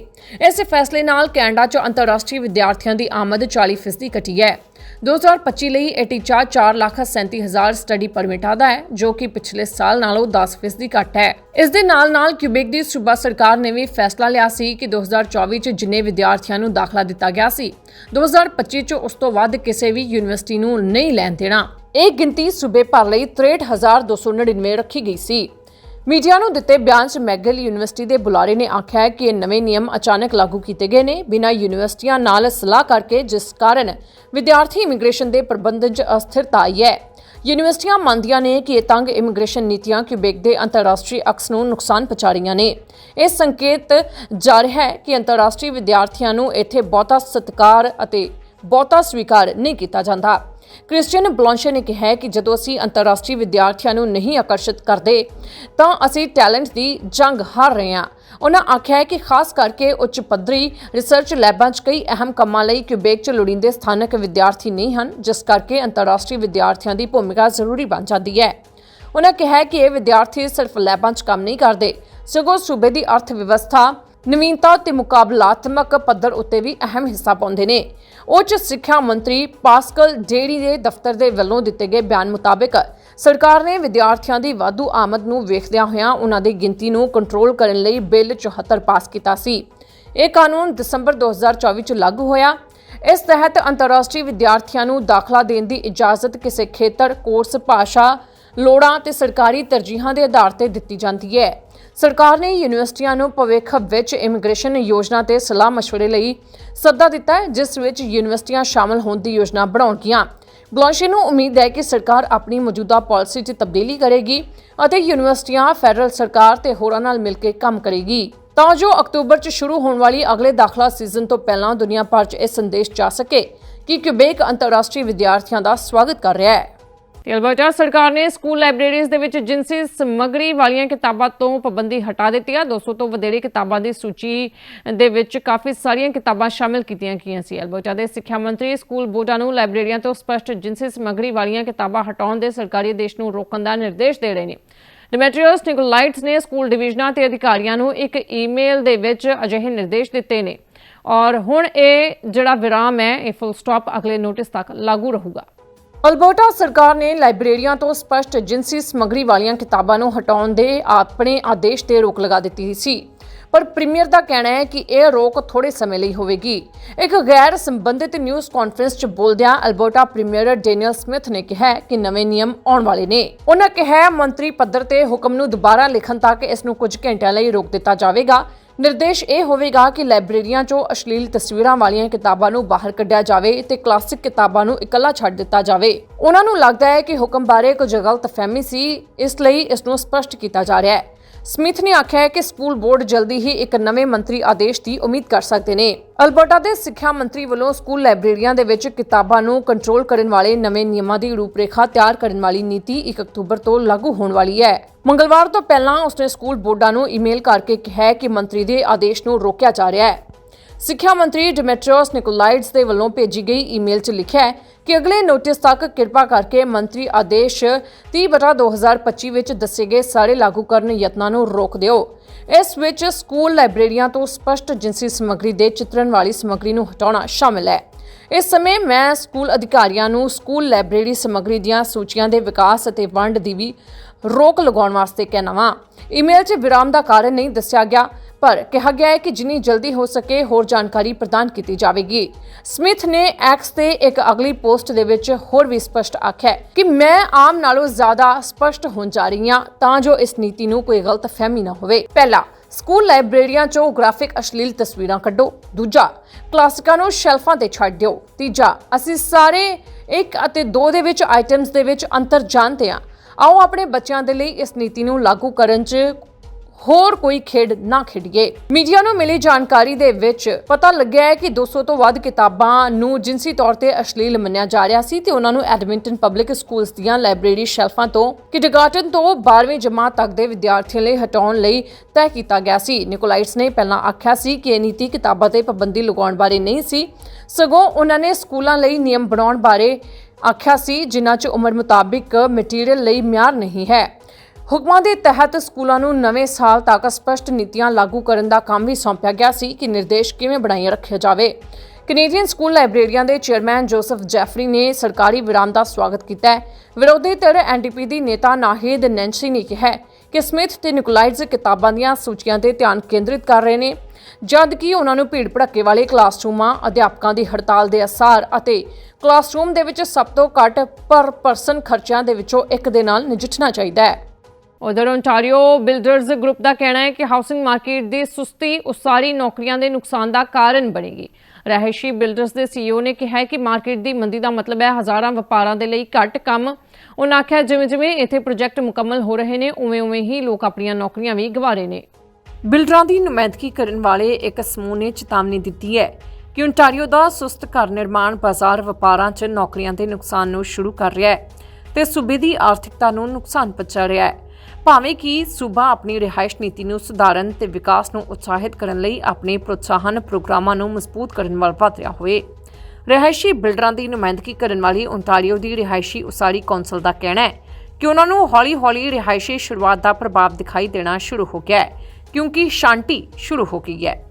[SPEAKER 2] ਇਸ ਫੈਸਲੇ ਨਾਲ ਕੈਨੇਡਾ 'ਚ ਅੰਤਰਰਾਸ਼ਟਰੀ ਵਿਦਿਆਰਥੀਆਂ ਦੀ ਆਮਦ 40% ਘਟੀ ਹੈ। 2025 ਲਈ ਇਹ ਟੀਚਾ 4,37,000 ਸਟੱਡੀ ਪਰਮਿਟਾਂ ਦਾ ਹੈ ਜੋ ਕਿ ਪਿਛਲੇ ਸਾਲ ਨਾਲੋਂ 10% ਘੱਟ ਹੈ। ਇਸ ਦੇ ਨਾਲ-ਨਾਲ ਕਿਊਬੇਕ ਦੀ ਸੂਬਾ ਸਰਕਾਰ ਨੇ ਵੀ ਫੈਸਲਾ ਲਿਆ ਸੀ ਕਿ 2024 ਚ ਜਿੰਨੇ ਵਿਦਿਆਰਥੀਆਂ ਨੂੰ ਦਾਖਲਾ ਦਿੱਤਾ ਗਿਆ ਸੀ 2025 ਚ ਉਸ ਤੋਂ ਵੱਧ ਕਿਸੇ ਵੀ ਯੂਨੀਵਰਸਿਟੀ ਨੂੰ ਨਹੀਂ ਲੈਣ ਦੇਣਾ। ਇਹ ਗਿਣਤੀ ਸੂਬੇ ਭਰ ਲਈ 63299 ਰੱਖੀ ਗਈ ਸੀ। ਮੀਡੀਆ ਨੂੰ ਦਿੱਤੇ ਬਿਆਨ 'ਚ ਮੈਗਲ ਯੂਨੀਵਰਸਿਟੀ ਦੇ ਬੁਲਾਰੇ ਨੇ ਆਖਿਆ ਹੈ ਕਿ ਇਹ ਨਵੇਂ ਨਿਯਮ ਅਚਾਨਕ ਲਾਗੂ ਕੀਤੇ ਗਏ ਨੇ, ਬਿਨਾਂ ਯੂਨੀਵਰਸਿਟੀਆਂ ਨਾਲ ਸਲਾਹ ਕਰਕੇ ਜਿਸ ਕਾਰਨ ਵਿਦਿਆਰਥੀ ਇਮੀਗ੍ਰੇਸ਼ਨ ਦੇ ਪ੍ਰਬੰਧਨ 'ਚ ਅਸਥਿਰਤਾ ਆਈ ਹੈ। ਯੂਨੀਵਰਸਿਟੀਆਂ ਮੰਨਦੀਆਂ ਨੇ ਕਿ ਇਹ ਤੰਗ ਇਮੀਗ੍ਰੇਸ਼ਨ ਨੀਤੀਆਂ ਕਿਊਬੇਕ ਦੇ ਅੰਤਰਰਾਸ਼ਟਰੀ ਅਕਸ ਨੂੰ ਨੁਕਸਾਨ ਪਹੁੰਚਾ ਰਹੀਆਂ ਨੇ। ਇਹ ਸੰਕੇਤ ਜਾ ਰਿਹਾ ਹੈ ਕਿ ਅੰਤਰਰਾਸ਼ਟਰੀ ਵਿਦਿਆਰਥੀਆਂ ਨੂੰ ਇੱਥੇ ਬਹੁਤਾ ਸਤਿਕਾਰ ਅਤੇ ਬਹੁਤਾ ਸਵੀਕਾਰ ਨਹੀਂ ਕੀਤਾ ਜਾਂਦਾ। ਕ੍ਰਿਸਚੀਅਨ ਬਲੌਂਸ਼ੇ ਨੇ ਕਿਹਾ ਕਿ ਜਦੋਂ ਅਸੀਂ ਅੰਤਰਰਾਸ਼ਟਰੀ ਵਿਦਿਆਰਥੀਆਂ ਨੂੰ ਨਹੀਂ ਆਕਰਸ਼ਿਤ ਕਰਦੇ, ਤਾਂ ਅਸੀਂ ਟੈਲੈਂਟ ਦੀ ਜੰਗ ਹਾਰ ਰਹੇ ਹਾਂ। ਉਹਨਾਂ ਆਖਿਆ ਕਿ ਖਾਸ ਕਰਕੇ ਉੱਚ ਪੱਧਰੀ ਰਿਸਰਚ ਲੈਬਾਂ 'ਚ ਕਈ ਅਹਿਮ ਕੰਮਾਂ ਲਈ ਕਿਊਬੇਕ 'ਚ ਲੋੜੀਂਦੇ ਸਥਾਨਕ ਵਿਦਿਆਰਥੀ ਨਹੀਂ ਹਨ, ਜਿਸ ਕਰਕੇ ਅੰਤਰਰਾਸ਼ਟਰੀ ਵਿਦਿਆਰਥੀਆਂ ਦੀ ਭੂਮਿਕਾ ਜ਼ਰੂਰੀ ਬਣ ਜਾਂਦੀ ਹੈ। ਉਹਨਾਂ ਕਿਹਾ ਕਿ ਇਹ ਵਿਦਿਆਰਥੀ ਸਿਰਫ ਲੈਬਾਂ 'ਚ ਕੰਮ ਨਹੀਂ ਕਰਦੇ, ਸਗੋਂ ਸੂਬੇ ਦੀ ਅਰਥ ਵਿਵਸਥਾ, ਨਵੀਨਤਾ ਤੇ ਮੁਕਾਬਲਾਤਮਕ ਪੱਧਰ ਉੱਤੇ ਵੀ ਅਹਿਮ ਹਿੱਸਾ ਪਾਉਂਦੇ ਨੇ। ਉੱਚ ਸਿੱਖਿਆ ਮੰਤਰੀ ਪਾਸਕਲ ਡੇਰੀ ਦੇ ਦਫ਼ਤਰ ਦੇ ਵੱਲੋਂ ਦਿੱਤੇ ਗਏ ਬਿਆਨ ਮੁਤਾਬਕ, ਸਰਕਾਰ ਨੇ ਵਿਦਿਆਰਥੀਆਂ ਦੀ ਵਾਧੂ ਆਮਦ ਨੂੰ ਵੇਖਦਿਆਂ ਹੋਇਆਂ ਉਹਨਾਂ ਦੀ ਗਿਣਤੀ ਨੂੰ ਕੰਟਰੋਲ ਕਰਨ ਲਈ ਬਿੱਲ 74 ਪਾਸ ਕੀਤਾ ਸੀ। ਇਹ ਕਾਨੂੰਨ ਦਸੰਬਰ 2024 ਚ ਲਾਗੂ ਹੋਇਆ। ਇਸ ਤਹਿਤ ਅੰਤਰਰਾਸ਼ਟਰੀ ਵਿਦਿਆਰਥੀਆਂ ਨੂੰ ਦਾਖਲਾ ਦੇਣ ਦੀ ਇਜਾਜ਼ਤ ਕਿਸੇ ਖੇਤਰ, ਕੋਰਸ, ਭਾਸ਼ਾ ਲੋੜਾਂ ਤੇ ਸਰਕਾਰੀ ਤਰਜੀਹਾਂ ਦੇ ਆਧਾਰ ਤੇ ਦਿੱਤੀ ਜਾਂਦੀ ਹੈ। ਸਰਕਾਰ ਨੇ ਯੂਨੀਵਰਸਿਟੀਆਂ ਨੂੰ ਭਵਿੱਖ ਵਿੱਚ ਇਮੀਗ੍ਰੇਸ਼ਨ ਯੋਜਨਾ ਤੇ ਸਲਾਹ ਮਸ਼ਵਰੇ ਲਈ ਸੱਦਾ ਦਿੱਤਾ ਹੈ, ਜਿਸ ਵਿੱਚ ਯੂਨੀਵਰਸਿਟੀਆਂ ਸ਼ਾਮਲ ਹੋਣ ਦੀ ਯੋਜਨਾ ਬਣਾਉਣਗੀਆਂ। ਬਲਾਂਸ਼ੇ ਨੂੰ ਉਮੀਦ ਹੈ ਕਿ ਸਰਕਾਰ ਆਪਣੀ ਮੌਜੂਦਾ ਪਾਲਿਸੀ 'ਚ ਤਬਦੀਲੀ ਕਰੇਗੀ ਅਤੇ ਯੂਨੀਵਰਸਿਟੀਆਂ, ਫੈਡਰਲ ਸਰਕਾਰ ਤੇ ਹੋਰਾਂ ਨਾਲ ਮਿਲ ਕੇ ਕੰਮ ਕਰੇਗੀ। ਤਾਂ ਜੋ ਅਕਤੂਬਰ 'ਚ ਸ਼ੁਰੂ ਹੋਣ ਵਾਲੀ ਅਗਲੇ ਦਾਖਲਾ ਸੀਜ਼ਨ ਤੋਂ ਪਹਿਲਾਂ ਦੁਨੀਆ ਭਰ 'ਚ ਇਹ ਸੰਦੇਸ਼ ਜਾ ਸਕੇ ਕਿ ਕਿਊਬੇਕ ਅੰਤਰਰਾਸ਼ਟਰੀ ਵਿਦਿਆਰਥੀਆਂ ਦਾ ਸਵਾਗਤ ਕਰ ਰਿਹਾ ਹੈ।
[SPEAKER 1] ਅਲਬਰਟਾ ਸਰਕਾਰ ਨੇ ਸਕੂਲ ਲਾਇਬ੍ਰੇਰੀਜ਼ ਦੇ ਵਿੱਚ ਜਿੰਸੀ ਸਮੱਗਰੀ ਵਾਲੀਆਂ ਕਿਤਾਬਾਂ ਤੋਂ ਪਾਬੰਦੀ ਹਟਾ ਦਿੱਤੀ ਹੈ 200 ਤੋਂ ਵਧੇਰੇ ਕਿਤਾਬਾਂ ਦੀ ਸੂਚੀ ਦੇ ਵਿੱਚ ਕਾਫੀ ਸਾਰੀਆਂ ਕਿਤਾਬਾਂ ਸ਼ਾਮਿਲ ਕੀਤੀਆਂ ਗਈਆਂ ਸੀ। ਅਲਬਰਟਾ ਦੇ ਸਿੱਖਿਆ ਮੰਤਰੀ ਸਕੂਲ ਬੋਰਡਾਂ ਨੂੰ ਲਾਇਬ੍ਰੇਰੀਆਂ ਤੋਂ ਸਪਸ਼ਟ ਜਿੰਸੀ ਸਮੱਗਰੀ ਵਾਲੀਆਂ ਕਿਤਾਬਾਂ ਹਟਾਉਣ ਦੇ ਸਰਕਾਰੀ ਆਦੇਸ਼ ਨੂੰ ਰੋਕਣ ਦਾ ਨਿਰਦੇਸ਼ ਦੇ ਰਹੇ ਨੇ। ਡਿਮੈਟਰੀਅਸ ਨਿਕੋਲਾਈਟਸ ਨੇ ਸਕੂਲ ਡਿਵੀਜ਼ਨਾਂ ਤੇ ਅਧਿਕਾਰੀਆਂ ਨੂੰ ਇੱਕ ਈਮੇਲ ਦੇ ਵਿੱਚ ਅਜਿਹੇ ਨਿਰਦੇਸ਼ ਦਿੱਤੇ ਨੇ। ਔਰ ਹੁਣ ਇਹ ਜਿਹੜਾ ਵਿਰਾਮ ਹੈ, ਇਹ ਫੁੱਲ ਸਟਾਪ ਅਗਲੇ ਨੋਟਿਸ ਤੱਕ ਲਾਗੂ ਰਹੂਗਾ।
[SPEAKER 2] ਅਲਬਰਟਾ ਸਰਕਾਰ ਨੇ ਲਾਇਬ੍ਰੇਰੀਆਂ ਤੋਂ ਸਪਸ਼ਟ ਜਿੰਸੀ ਸਮੱਗਰੀ ਵਾਲੀਆਂ ਕਿਤਾਬਾਂ ਨੂੰ ਹਟਾਉਣ ਦੇ ਆਪਣੇ ਆਦੇਸ਼ ਤੇ ਰੋਕ ਲਗਾ ਦਿੱਤੀ ਸੀ। ਪਰ ਪ੍ਰੀਮੀਅਰ ਦਾ ਕਹਿਣਾ ਹੈ ਕਿ ਇਹ ਰੋਕ ਥੋੜੇ ਸਮੇਂ ਲਈ ਹੋਵੇਗੀ। ਇੱਕ ਗੈਰ ਸੰਬੰਧਿਤ ਨਿਊਜ਼ ਕਾਨਫਰੰਸ 'ਚ ਬੋਲਦਿਆਂ ਅਲਬਰਟਾ ਪ੍ਰੀਮੀਅਰ ਡੈਨੀਅਲ ਸਮਿਥ ਨੇ ਕਿਹਾ ਕਿ ਨਵੇਂ ਨਿਯਮ ਆਉਣ ਵਾਲੇ ਨੇ। ਉਹਨਾਂ ਕਿਹਾ, ਮੰਤਰੀ ਪੱਧਰ ਤੇ ਹੁਕਮ ਨੂੰ ਦੁਬਾਰਾ ਲਿਖਣ ਤੱਕ ਇਸ ਨੂੰ ਕੁਝ ਘੰਟਿਆਂ ਲਈ ਰੋਕ ਦਿੱਤਾ ਜਾਵੇਗਾ। ਨਿਰਦੇਸ਼ ਇਹ ਹੋਵੇਗਾ ਕਿ ਲਾਇਬ੍ਰੇਰੀਆਂ 'ਚੋਂ ਅਸ਼ਲੀਲ ਤਸਵੀਰਾਂ ਵਾਲੀਆਂ ਕਿਤਾਬਾਂ ਨੂੰ ਬਾਹਰ ਕੱਢਿਆ ਜਾਵੇ ਤੇ ਕਲਾਸਿਕ ਕਿਤਾਬਾਂ ਨੂੰ ਇਕੱਲਾ ਛੱਡ ਦਿੱਤਾ ਜਾਵੇ। ਉਹਨਾਂ ਨੂੰ ਲੱਗਦਾ ਹੈ ਕਿ ਹੁਕਮ ਬਾਰੇ ਕੁਝ ਗਲਤਫਹਿਮੀ ਸੀ, ਇਸ ਲਈ ਇਸ ਨੂੰ ਸਪਸ਼ਟ ਕੀਤਾ ਜਾ ਰਿਹਾ ਹੈ। ਸਮਿਥ ਨੇ ਆਖਿਆ ਹੈ ਕਿ ਸਕੂਲ ਬੋਰਡ ਜਲਦੀ ਹੀ ਇੱਕ ਨਵੇਂ ਮੰਤਰੀ ਆਦੇਸ਼ ਦੀ ਉਮੀਦ ਕਰ ਸਕਦੇ ਨੇ। ਅਲਬਰਟਾ ਦੇ ਸਿੱਖਿਆ ਮੰਤਰੀ ਵੱਲੋਂ ਸਕੂਲ ਲਾਇਬ੍ਰੇਰੀਆਂ ਦੇ ਵਿੱਚ ਕਿਤਾਬਾਂ ਨੂੰ ਕੰਟਰੋਲ ਕਰਨ ਵਾਲੇ ਨਵੇਂ ਨਿਯਮਾਂ ਦੀ ਰੂਪਰੇਖਾ ਤਿਆਰ ਕਰਨ ਵਾਲੀ ਨੀਤੀ 1 ਅਕਤੂਬਰ ਤੋਂ ਲਾਗੂ ਹੋਣ ਵਾਲੀ ਹੈ। ਮੰਗਲਵਾਰ ਤੋਂ ਪਹਿਲਾਂ ਉਸਨੇ ਸਕੂਲ ਬੋਰਡਾਂ ਨੂੰ ਈਮੇਲ ਕਰਕੇ ਕਿਹਾ ਕਿ ਮੰਤਰੀ ਦੇ ਆਦੇਸ਼ ਨੂੰ ਰੋਕਿਆ ਜਾ ਰਿਹਾ ਹੈ। ਸਿੱਖਿਆ ਮੰਤਰੀ ਡਿਮੈਟ੍ਰੀਓਸ ਨਿਕੋਲਾਈਡਸ ਦੇ ਵੱਲੋਂ ਭੇਜੀ ਗਈ ਈਮੇਲ 'ਚ ਲਿਖਿਆ ਹੈ ਕਿ ਅਗਲੇ ਨੋਟਿਸ ਤੱਕ ਕਿਰਪਾ ਕਰਕੇ ਮੰਤਰੀ ਆਦੇਸ਼ 30/2025 ਵਿੱਚ ਦੱਸੇ ਗਏ ਸਾਰੇ ਲਾਗੂ ਕਰਨ ਯਤਨਾਂ ਨੂੰ ਰੋਕ ਦਿਓ। ਇਸ ਵਿੱਚ ਸਕੂਲ ਲਾਇਬ੍ਰੇਰੀਆਂ ਤੋਂ ਸਪਸ਼ਟ ਜਿੰਸੀ ਸਮੱਗਰੀ ਦੇ ਚਿੱਤਰਣ ਵਾਲੀ ਸਮੱਗਰੀ ਨੂੰ ਹਟਾਉਣਾ ਸ਼ਾਮਲ ਹੈ। ਇਸ ਸਮੇਂ ਮੈਂ ਸਕੂਲ ਅਧਿਕਾਰੀਆਂ ਨੂੰ ਸਕੂਲ ਲਾਇਬ੍ਰੇਰੀ ਸਮੱਗਰੀ ਦੀਆਂ ਸੂਚੀਆਂ ਦੇ ਵਿਕਾਸ ਅਤੇ ਵੰਡ ਦੀ ਵੀ ਰੋਕ ਲਗਾਉਣ ਵਾਸਤੇ ਕਹਿਣਾ ਵਾਂ। ਈਮੇਲ 'ਚ ਵਿਰਾਮ ਦਾ ਕਾਰਨ ਨਹੀਂ ਦੱਸਿਆ ਗਿਆ, ਪਰ ਕਿਹਾ ਗਿਆ ਹੈ ਕਿ ਜਿੰਨੀ ਜਲਦੀ ਹੋ ਸਕੇ ਹੋਰ ਜਾਣਕਾਰੀ ਪ੍ਰਦਾਨ ਕੀਤੀ ਜਾਵੇਗੀ। ਸਮਿਥ ਨੇ ਐਕਸ ਤੇ ਇੱਕ ਅਗਲੀ ਪੋਸਟ ਦੇ ਵਿੱਚ ਹੋਰ ਵੀ ਸਪਸ਼ਟ ਆਖਿਆ ਕਿ ਮੈਂ ਆਮ ਨਾਲੋਂ ਜ਼ਿਆਦਾ ਸਪਸ਼ਟ ਹੋਣ ਜਾ ਰਹੀ ਹਾਂ, ਤਾਂ ਜੋ ਇਸ ਨੀਤੀ ਨੂੰ ਕੋਈ ਗਲਤ ਫਹਿਮੀ ਨਾ ਹੋਵੇ। ਪਹਿਲਾ, ਸਕੂਲ ਲਾਇਬ੍ਰੇਰੀਆਂ 'ਚੋਂ ਗ੍ਰਾਫਿਕ ਅਸ਼ਲੀਲ ਤਸਵੀਰਾਂ ਕੱਢੋ। ਦੂਜਾ, ਕਲਾਸਿਕਾਂ ਨੂੰ ਸ਼ੈਲਫਾਂ ਤੇ ਛੱਡ ਦਿਓ। ਤੀਜਾ, ਅਸੀਂ ਸਾਰੇ 1 ਅਤੇ 2 ਦੇ ਵਿੱਚ ਆਈਟਮਸ ਦੇ ਵਿੱਚ ਅੰਤਰ ਜਾਣਦੇ ਹਾਂ। ਆਓ ਆਪਣੇ ਬੱਚਿਆਂ ਦੇ ਲਈ ਇਸ ਨੀਤੀ ਨੂੰ ਲਾਗੂ ਕਰਨ 'ਚ ਹੋਰ ਕੋਈ ਖੇਡ ਨਾ ਖੇਡੀਏ। ਮੀਡੀਆ ਨੂੰ ਮਿਲੀ ਜਾਣਕਾਰੀ ਦੇ ਵਿੱਚ ਪਤਾ ਲੱਗਿਆ ਹੈ ਕਿ 200 ਤੋਂ ਵੱਧ ਕਿਤਾਬਾਂ ਨੂੰ ਜਿਨਸੀ ਤੌਰ ਤੇ ਅਸ਼ਲੀਲ ਮੰਨਿਆ ਜਾ ਰਿਹਾ ਸੀ ਤੇ ਉਹਨਾਂ ਨੂੰ ਐਡਮਿੰਟਨ ਪਬਲਿਕ ਸਕੂਲਸ ਦੀਆਂ ਲਾਇਬ੍ਰੇਰੀ ਸ਼ੈਲਫਾਂ ਤੋਂ ਕਿਡਰਗਾਰਟਨ ਤੋਂ 12ਵੀਂ ਜਮਾਤ ਤੱਕ ਦੇ ਵਿਦਿਆਰਥੀਆਂ ਲਈ ਹਟਾਉਣ ਲਈ ਤੈਅ ਕੀਤਾ ਗਿਆ ਸੀ। ਨਿਕੋਲਾਈਟਸ ਨੇ ਪਹਿਲਾਂ ਆਖਿਆ ਸੀ ਕਿ ਇਹ ਨੀਤੀ ਕਿਤਾਬਾਂ ਤੇ ਪਾਬੰਦੀ ਲਗਾਉਣ ਬਾਰੇ ਨਹੀਂ ਸੀ। ਸਗੋਂ ਉਹਨਾਂ ਨੇ ਸਕੂਲਾਂ ਲਈ ਨਿਯਮ ਬਣਾਉਣ ਬਾਰੇ ਆਖਿਆ ਸੀ, ਜਿਨ੍ਹਾਂ 'ਚ ਉਮਰ ਮੁਤਾਬਿਕ ਮਟੀਰੀਅਲ ਲਈ ਮਿਆਰ ਨਹੀਂ ਹੈ। ਹੁਕਮਾਂ ਦੇ ਤਹਿਤ ਸਕੂਲਾਂ ਨੂੰ ਨਵੇਂ ਸਾਲ ਤੱਕ ਸਪਸ਼ਟ ਨੀਤੀਆਂ ਲਾਗੂ ਕਰਨ ਦਾ ਕੰਮ ਵੀ ਸੌਂਪਿਆ ਗਿਆ ਸੀ ਕਿ ਨਿਰਦੇਸ਼ ਕਿਵੇਂ ਬਣਾਈ ਰੱਖਿਆ ਜਾਵੇ। ਕੈਨੇਡੀਅਨ ਸਕੂਲ ਲਾਇਬ੍ਰੇਰੀਆਂ ਦੇ ਚੇਅਰਮੈਨ ਜੋਸਫ ਜੈਫਰੀ ਨੇ ਸਰਕਾਰੀ ਵਿਰਾਮ ਦਾ ਸਵਾਗਤ ਕੀਤਾ ਹੈ। ਵਿਰੋਧੀ ਧਿਰ ਐਨਡੀਪੀ ਦੀ ਨੇਤਾ ਨਾਹਿਦ ਨੈਂਸੀ ਨੇ ਕਿਹਾ ਕਿ ਸਮਿਥ ਤੇ ਨਿਕੋਲਾਈਡਸ ਕਿਤਾਬਾਂ ਦੀਆਂ ਸੂਚੀਆਂ ਤੇ ਧਿਆਨ ਕੇਂਦਰਿਤ ਕਰ ਰਹੇ ਨੇ। ਜਦ ਕਿ ਉਹਨਾਂ ਨੂੰ ਭੀੜ ਭੜੱਕੇ ਵਾਲੇ ਕਲਾਸਰੂਮਾਂ, ਅਧਿਆਪਕਾਂ ਦੀ ਹੜਤਾਲ ਦੇ ਅਸਰ ਅਤੇ ਕਲਾਸਰੂਮ ਦੇ ਵਿੱਚ ਸਭ ਤੋਂ ਘੱਟ ਪਰ ਪਰਸਨ ਖਰਚਿਆਂ ਦੇ ਵਿੱਚੋਂ ਇੱਕ ਦੇ ਨਾਲ ਨਜਿੱਠਣਾ ਚਾਹੀਦਾ ਹੈ।
[SPEAKER 1] ਉਧਰ ਓਨਟਾਰੀਓ ਬਿਲਡਰਜ਼ ਗਰੁੱਪ ਦਾ ਕਹਿਣਾ ਹੈ ਕਿ ਹਾਊਸਿੰਗ ਮਾਰਕੀਟ ਦੀ ਸੁਸਤੀ, ਉਸਾਰੀ ਨੌਕਰੀਆਂ ਦੇ ਨੁਕਸਾਨ ਦਾ ਕਾਰਨ ਬਣੇਗੀ। ਰਹਿਸ਼ੀ ਬਿਲਡਰਸ ਦੇ ਸੀਈਓ ਨੇ ਕਿਹਾ ਕਿ ਮਾਰਕੀਟ ਦੀ ਮੰਦੀ ਦਾ ਮਤਲਬ ਹੈ ਹਜ਼ਾਰਾਂ ਵਪਾਰਾਂ ਦੇ ਲਈ ਘੱਟ ਕੰਮ। ਉਹਨਾਂ ਆਖਿਆ ਜਿਵੇਂ ਜਿਵੇਂ ਇੱਥੇ ਪ੍ਰੋਜੈਕਟ ਮੁਕੰਮਲ ਹੋ ਰਹੇ ਨੇ ਉਵੇਂ ਉਵੇਂ ਹੀ ਲੋਕ ਆਪਣੀਆਂ ਨੌਕਰੀਆਂ ਵੀ ਗਵਾ ਰਹੇ ਨੇ।
[SPEAKER 2] ਬਿਲਡਰਾਂ ਦੀ ਨੁਮਾਇੰਦਗੀ ਕਰਨ ਵਾਲੇ ਇੱਕ ਸਮੂਹ ਨੇ ਚੇਤਾਵਨੀ ਦਿੱਤੀ ਹੈ ਕਿ ਓਨਟਾਰੀਓ ਦਾ ਸੁਸਤ ਘਰ ਨਿਰਮਾਣ ਬਾਜ਼ਾਰ ਵਪਾਰਾਂ 'ਚ ਨੌਕਰੀਆਂ ਦੇ ਨੁਕਸਾਨ ਨੂੰ ਸ਼ੁਰੂ ਕਰ ਰਿਹਾ ਹੈ ਤੇ ਸੂਬੇ ਦੀ ਆਰਥਿਕਤਾ ਨੂੰ ਨੁਕਸਾਨ ਪਹੁੰਚਾ ਰਿਹਾ ਹੈ। ਭਾਵੇਂ ਕਿ ਸੂਬਾ ਆਪਣੀ ਰਿਹਾਇਸ਼ ਨੀਤੀ ਨੂੰ ਸੁਧਾਰਨ ਤੇ ਵਿਕਾਸ ਨੂੰ ਉਤਸ਼ਾਹਿਤ ਕਰਨ ਲਈ ਆਪਣੇ ਪ੍ਰੋਤਸਾਹਨ ਪ੍ਰੋਗਰਾਮਾਂ ਨੂੰ ਮਜ਼ਬੂਤ ਕਰਨ ਵੱਲ ਵਧ ਰਿਹਾ ਹੋਵੇ। ਰਿਹਾਇਸ਼ੀ ਬਿਲਡਰਾਂ ਦੀ ਨੁਮਾਇੰਦਗੀ ਕਰਨ ਵਾਲੀ ਓਨਟਾਰੀਓ ਦੀ ਰਿਹਾਇਸ਼ੀ ਉਸਾਰੀ ਕੌਂਸਲ ਦਾ ਕਹਿਣਾ ਹੈ ਕਿ ਉਹਨਾਂ ਨੂੰ ਹੌਲੀ-ਹੌਲੀ ਰਿਹਾਇਸ਼ੀ ਸ਼ੁਰੂਆਤ ਦਾ ਪ੍ਰਭਾਵ ਦਿਖਾਈ ਦੇਣਾ ਸ਼ੁਰੂ ਹੋ ਗਿਆ ਹੈ। ਕਿਉਂਕਿ ਸ਼ਾਂਤੀ ਸ਼ੁਰੂ ਹੋ ਗਈ ਹੈ।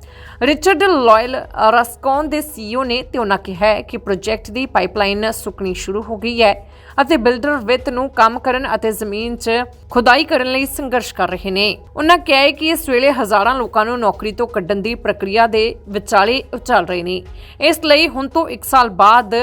[SPEAKER 2] ਰਿਚਰਡ ਲਾਇਲ ਰਸਕੌਨ ਦੇ ਸੀਈਓ ਨੇ ਤੇ ਉਹਨਾਂ ਕਿਹਾ ਕਿ ਪ੍ਰੋਜੈਕਟ ਦੀ ਪਾਈਪਲਾਈਨ ਸੁੱਕਣੀ ਸ਼ੁਰੂ ਹੋ ਗਈ ਹੈ ਅਤੇ ਬਿਲਡਰ ਵਿੱਤ ਨੂੰ ਕੰਮ ਕਰਨ ਅਤੇ ਜ਼ਮੀਨ 'ਚ ਖੁਦਾਈ ਕਰਨ ਲਈ ਸੰਘਰਸ਼ ਕਰ ਰਹੇ ਨੇ। ਉਹਨਾਂ ਕਿਹਾ ਹੈ ਕਿ ਇਸ ਵੇਲੇ ਹਜ਼ਾਰਾਂ ਲੋਕਾਂ ਨੂੰ ਨੌਕਰੀ ਤੋਂ ਕੱਢਣ ਦੀ ਪ੍ਰਕਿਰਿਆ ਦੇ ਵਿਚਾਲੇ ਚੱਲ ਰਹੇ ਨੇ। ਇਸ ਲਈ ਹੁਣ ਤੋਂ 1 ਸਾਲ ਬਾਅਦ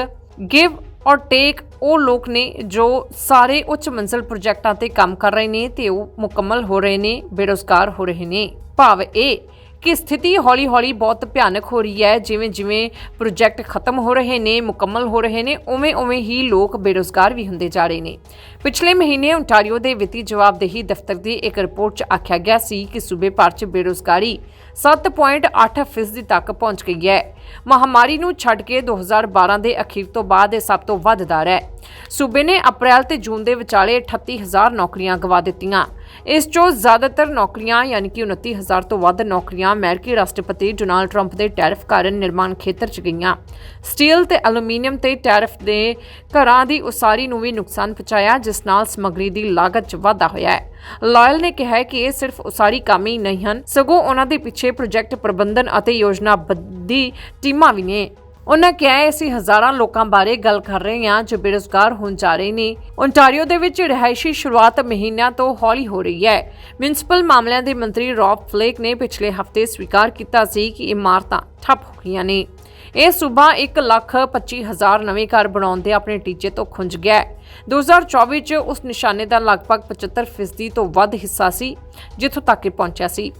[SPEAKER 2] ਗਿਵ ਔਰ ਟੇਕ ਉਹ ਲੋਕ ਨੇ ਜੋ ਸਾਰੇ ਉੱਚ ਮੰਜ਼ਲ ਪ੍ਰੋਜੈਕਟਾਂ ਤੇ ਕੰਮ ਕਰ ਰਹੇ ਨੇ ਤੇ ਉਹ ਮੁਕੰਮਲ ਹੋ ਰਹੇ ਨੇ, ਬੇਰੋਜ਼ਗਾਰ ਹੋ ਰਹੇ ਨੇ। ਭਾਵ ਇਹ ਕਿ ਸਥਿਤੀ ਹੌਲੀ-ਹੌਲੀ ਬਹੁਤ ਭਿਆਨਕ ਹੋ ਰਹੀ ਹੈ ਜਿਵੇਂ ਜਿਵੇਂ ਪ੍ਰੋਜੈਕਟ ਖਤਮ ਹੋ ਰਹੇ ਨੇ, ਮੁਕੰਮਲ ਹੋ ਰਹੇ ਨੇ, ਉਵੇਂ-ਉਵੇਂ ਹੀ ਲੋਕ ਬੇਰੋਜ਼ਗਾਰ ਵੀ ਹੁੰਦੇ ਜਾ ਰਹੇ ਨੇ। ਪਿਛਲੇ ਮਹੀਨੇ ਓਨਟਾਰੀਓ ਦੇ ਵਿੱਤੀ ਜਵਾਬਦੇਹੀ ਦਫ਼ਤਰ ਦੀ ਇੱਕ ਰਿਪੋਰਟ 'ਚ ਆਖਿਆ ਗਿਆ ਸੀ ਕਿ ਸੂਬੇ ਭਰ 'ਚ ਬੇਰੋਜ਼ਗਾਰੀ 7.8 ਫੀਸਦੀ ਤੱਕ ਪਹੁੰਚ ਗਈ ਹੈ। ਮਹਾਮਾਰੀ ਨੂੰ ਛੱਡ ਕੇ 2012 ਦੇ ਅਖੀਰ ਤੋਂ ਬਾਅਦ ਇਹ ਸਭ ਤੋਂ ਵੱਧ ਦਰ ਹੈ ਸੂਬੇ ਨੇ ਅਪ੍ਰੈਲ ਤੇ ਜੂਨ ਦੇ ਵਿਚਾਲੇ 38000 ਨੌਕਰੀਆਂ ਗਵਾ ਦਿੱਤੀਆਂ। ਇਸ ਚੋਂ ਜ਼ਿਆਦਾਤਰ ਨੌਕਰੀਆਂ, ਯਾਨੀ ਕਿ 29000 ਤੋਂ ਵੱਧ ਨੌਕਰੀਆਂ ਅਮਰੀਕੀ ਰਾਸ਼ਟਰਪਤੀ ਡੋਨਾਲਡ ਟਰੰਪ ਦੇ ਟੈਰਿਫ ਕਾਰਨ ਨਿਰਮਾਣ ਖੇਤਰ 'ਚ ਗਈਆਂ। ਸਟੀਲ ਤੇ ਐਲੂਮੀਨੀਅਮ ਤੇ ਟੈਰਿਫ ਦੇ ਘਰਾਂ ਦੀ ਉਸਾਰੀ ਨੂੰ ਵੀ ਨੁਕਸਾਨ ਪਹੁੰਚਾਇਆ, ਜਿਸ ਨਾਲ ਸਮੱਗਰੀ ਦੀ ਲਾਗਤ 'ਚ ਵਾਧਾ ਹੋਇਆ ਹੈ। ਲਾਇਲ ਨੇ ਕਿਹਾ ਕਿ ਇਹ ਸਿਰਫ ਉਸਾਰੀ ਕੰਮ ਹੀ ਨਹੀਂ ਹਨ, ਸਗੋਂ ਉਹਨਾਂ ਦੇ ਪਿੱਛੇ ਪ੍ਰੋਜੈਕਟ ਪ੍ਰਬੰਧਨ ਅਤੇ ਯੋਜਨਾਬੱਧੀ ਟੀਮਾਂ ਵੀ ਨੇ। ਉਹਨਾਂ ਕਿਹਾ ਅਸੀਂ ਹਜ਼ਾਰਾਂ ਲੋਕਾਂ ਬਾਰੇ ਗੱਲ ਕਰ ਰਹੇ ਹਾਂ ਜੋ ਬੇਰੁਜ਼ਗਾਰ ਹੋਣ ਜਾ ਰਹੇ ਨੇ। ਓਨਟਾਰੀਓ ਦੇ ਵਿੱਚ ਰਿਹਾਇਸ਼ੀ ਸ਼ੁਰੂਆਤ ਮਹੀਨਿਆਂ ਤੋਂ ਹੌਲੀ ਹੋ ਰਹੀ ਹੈ। ਮਿਊਨਿਸਪਲ ਮਾਮਲਿਆਂ ਦੇ ਮੰਤਰੀ ਰੌਬ ਫਲੇਕ ਨੇ ਪਿਛਲੇ ਹਫ਼ਤੇ ਸਵੀਕਾਰ ਕੀਤਾ ਸੀ ਕਿ ਇਮਾਰਤਾਂ ਠੱਪ ਹੋ ਗਈਆਂ ਨੇ। ਇਹ ਸੂਬਾ 1 ਲੱਖ 25 ਹਜ਼ਾਰ ਨਵੇਂ ਘਰ ਬਣਾਉਣ ਦੇ ਆਪਣੇ ਟੀਚੇ ਤੋਂ ਖੁੰਝ ਗਿਆ ਹੈ। 2024 ਚ ਉਸ ਨਿਸ਼ਾਨੇ ਦਾ ਲਗਭਗ 75% ਫੀਸਦੀ ਤੋਂ ਵੱਧ ਹਿੱਸਾ ਸੀ, ਜਿੱਥੋਂ ਤੱਕ ਇਹ ਪਹੁੰਚਿਆ ਸੀ।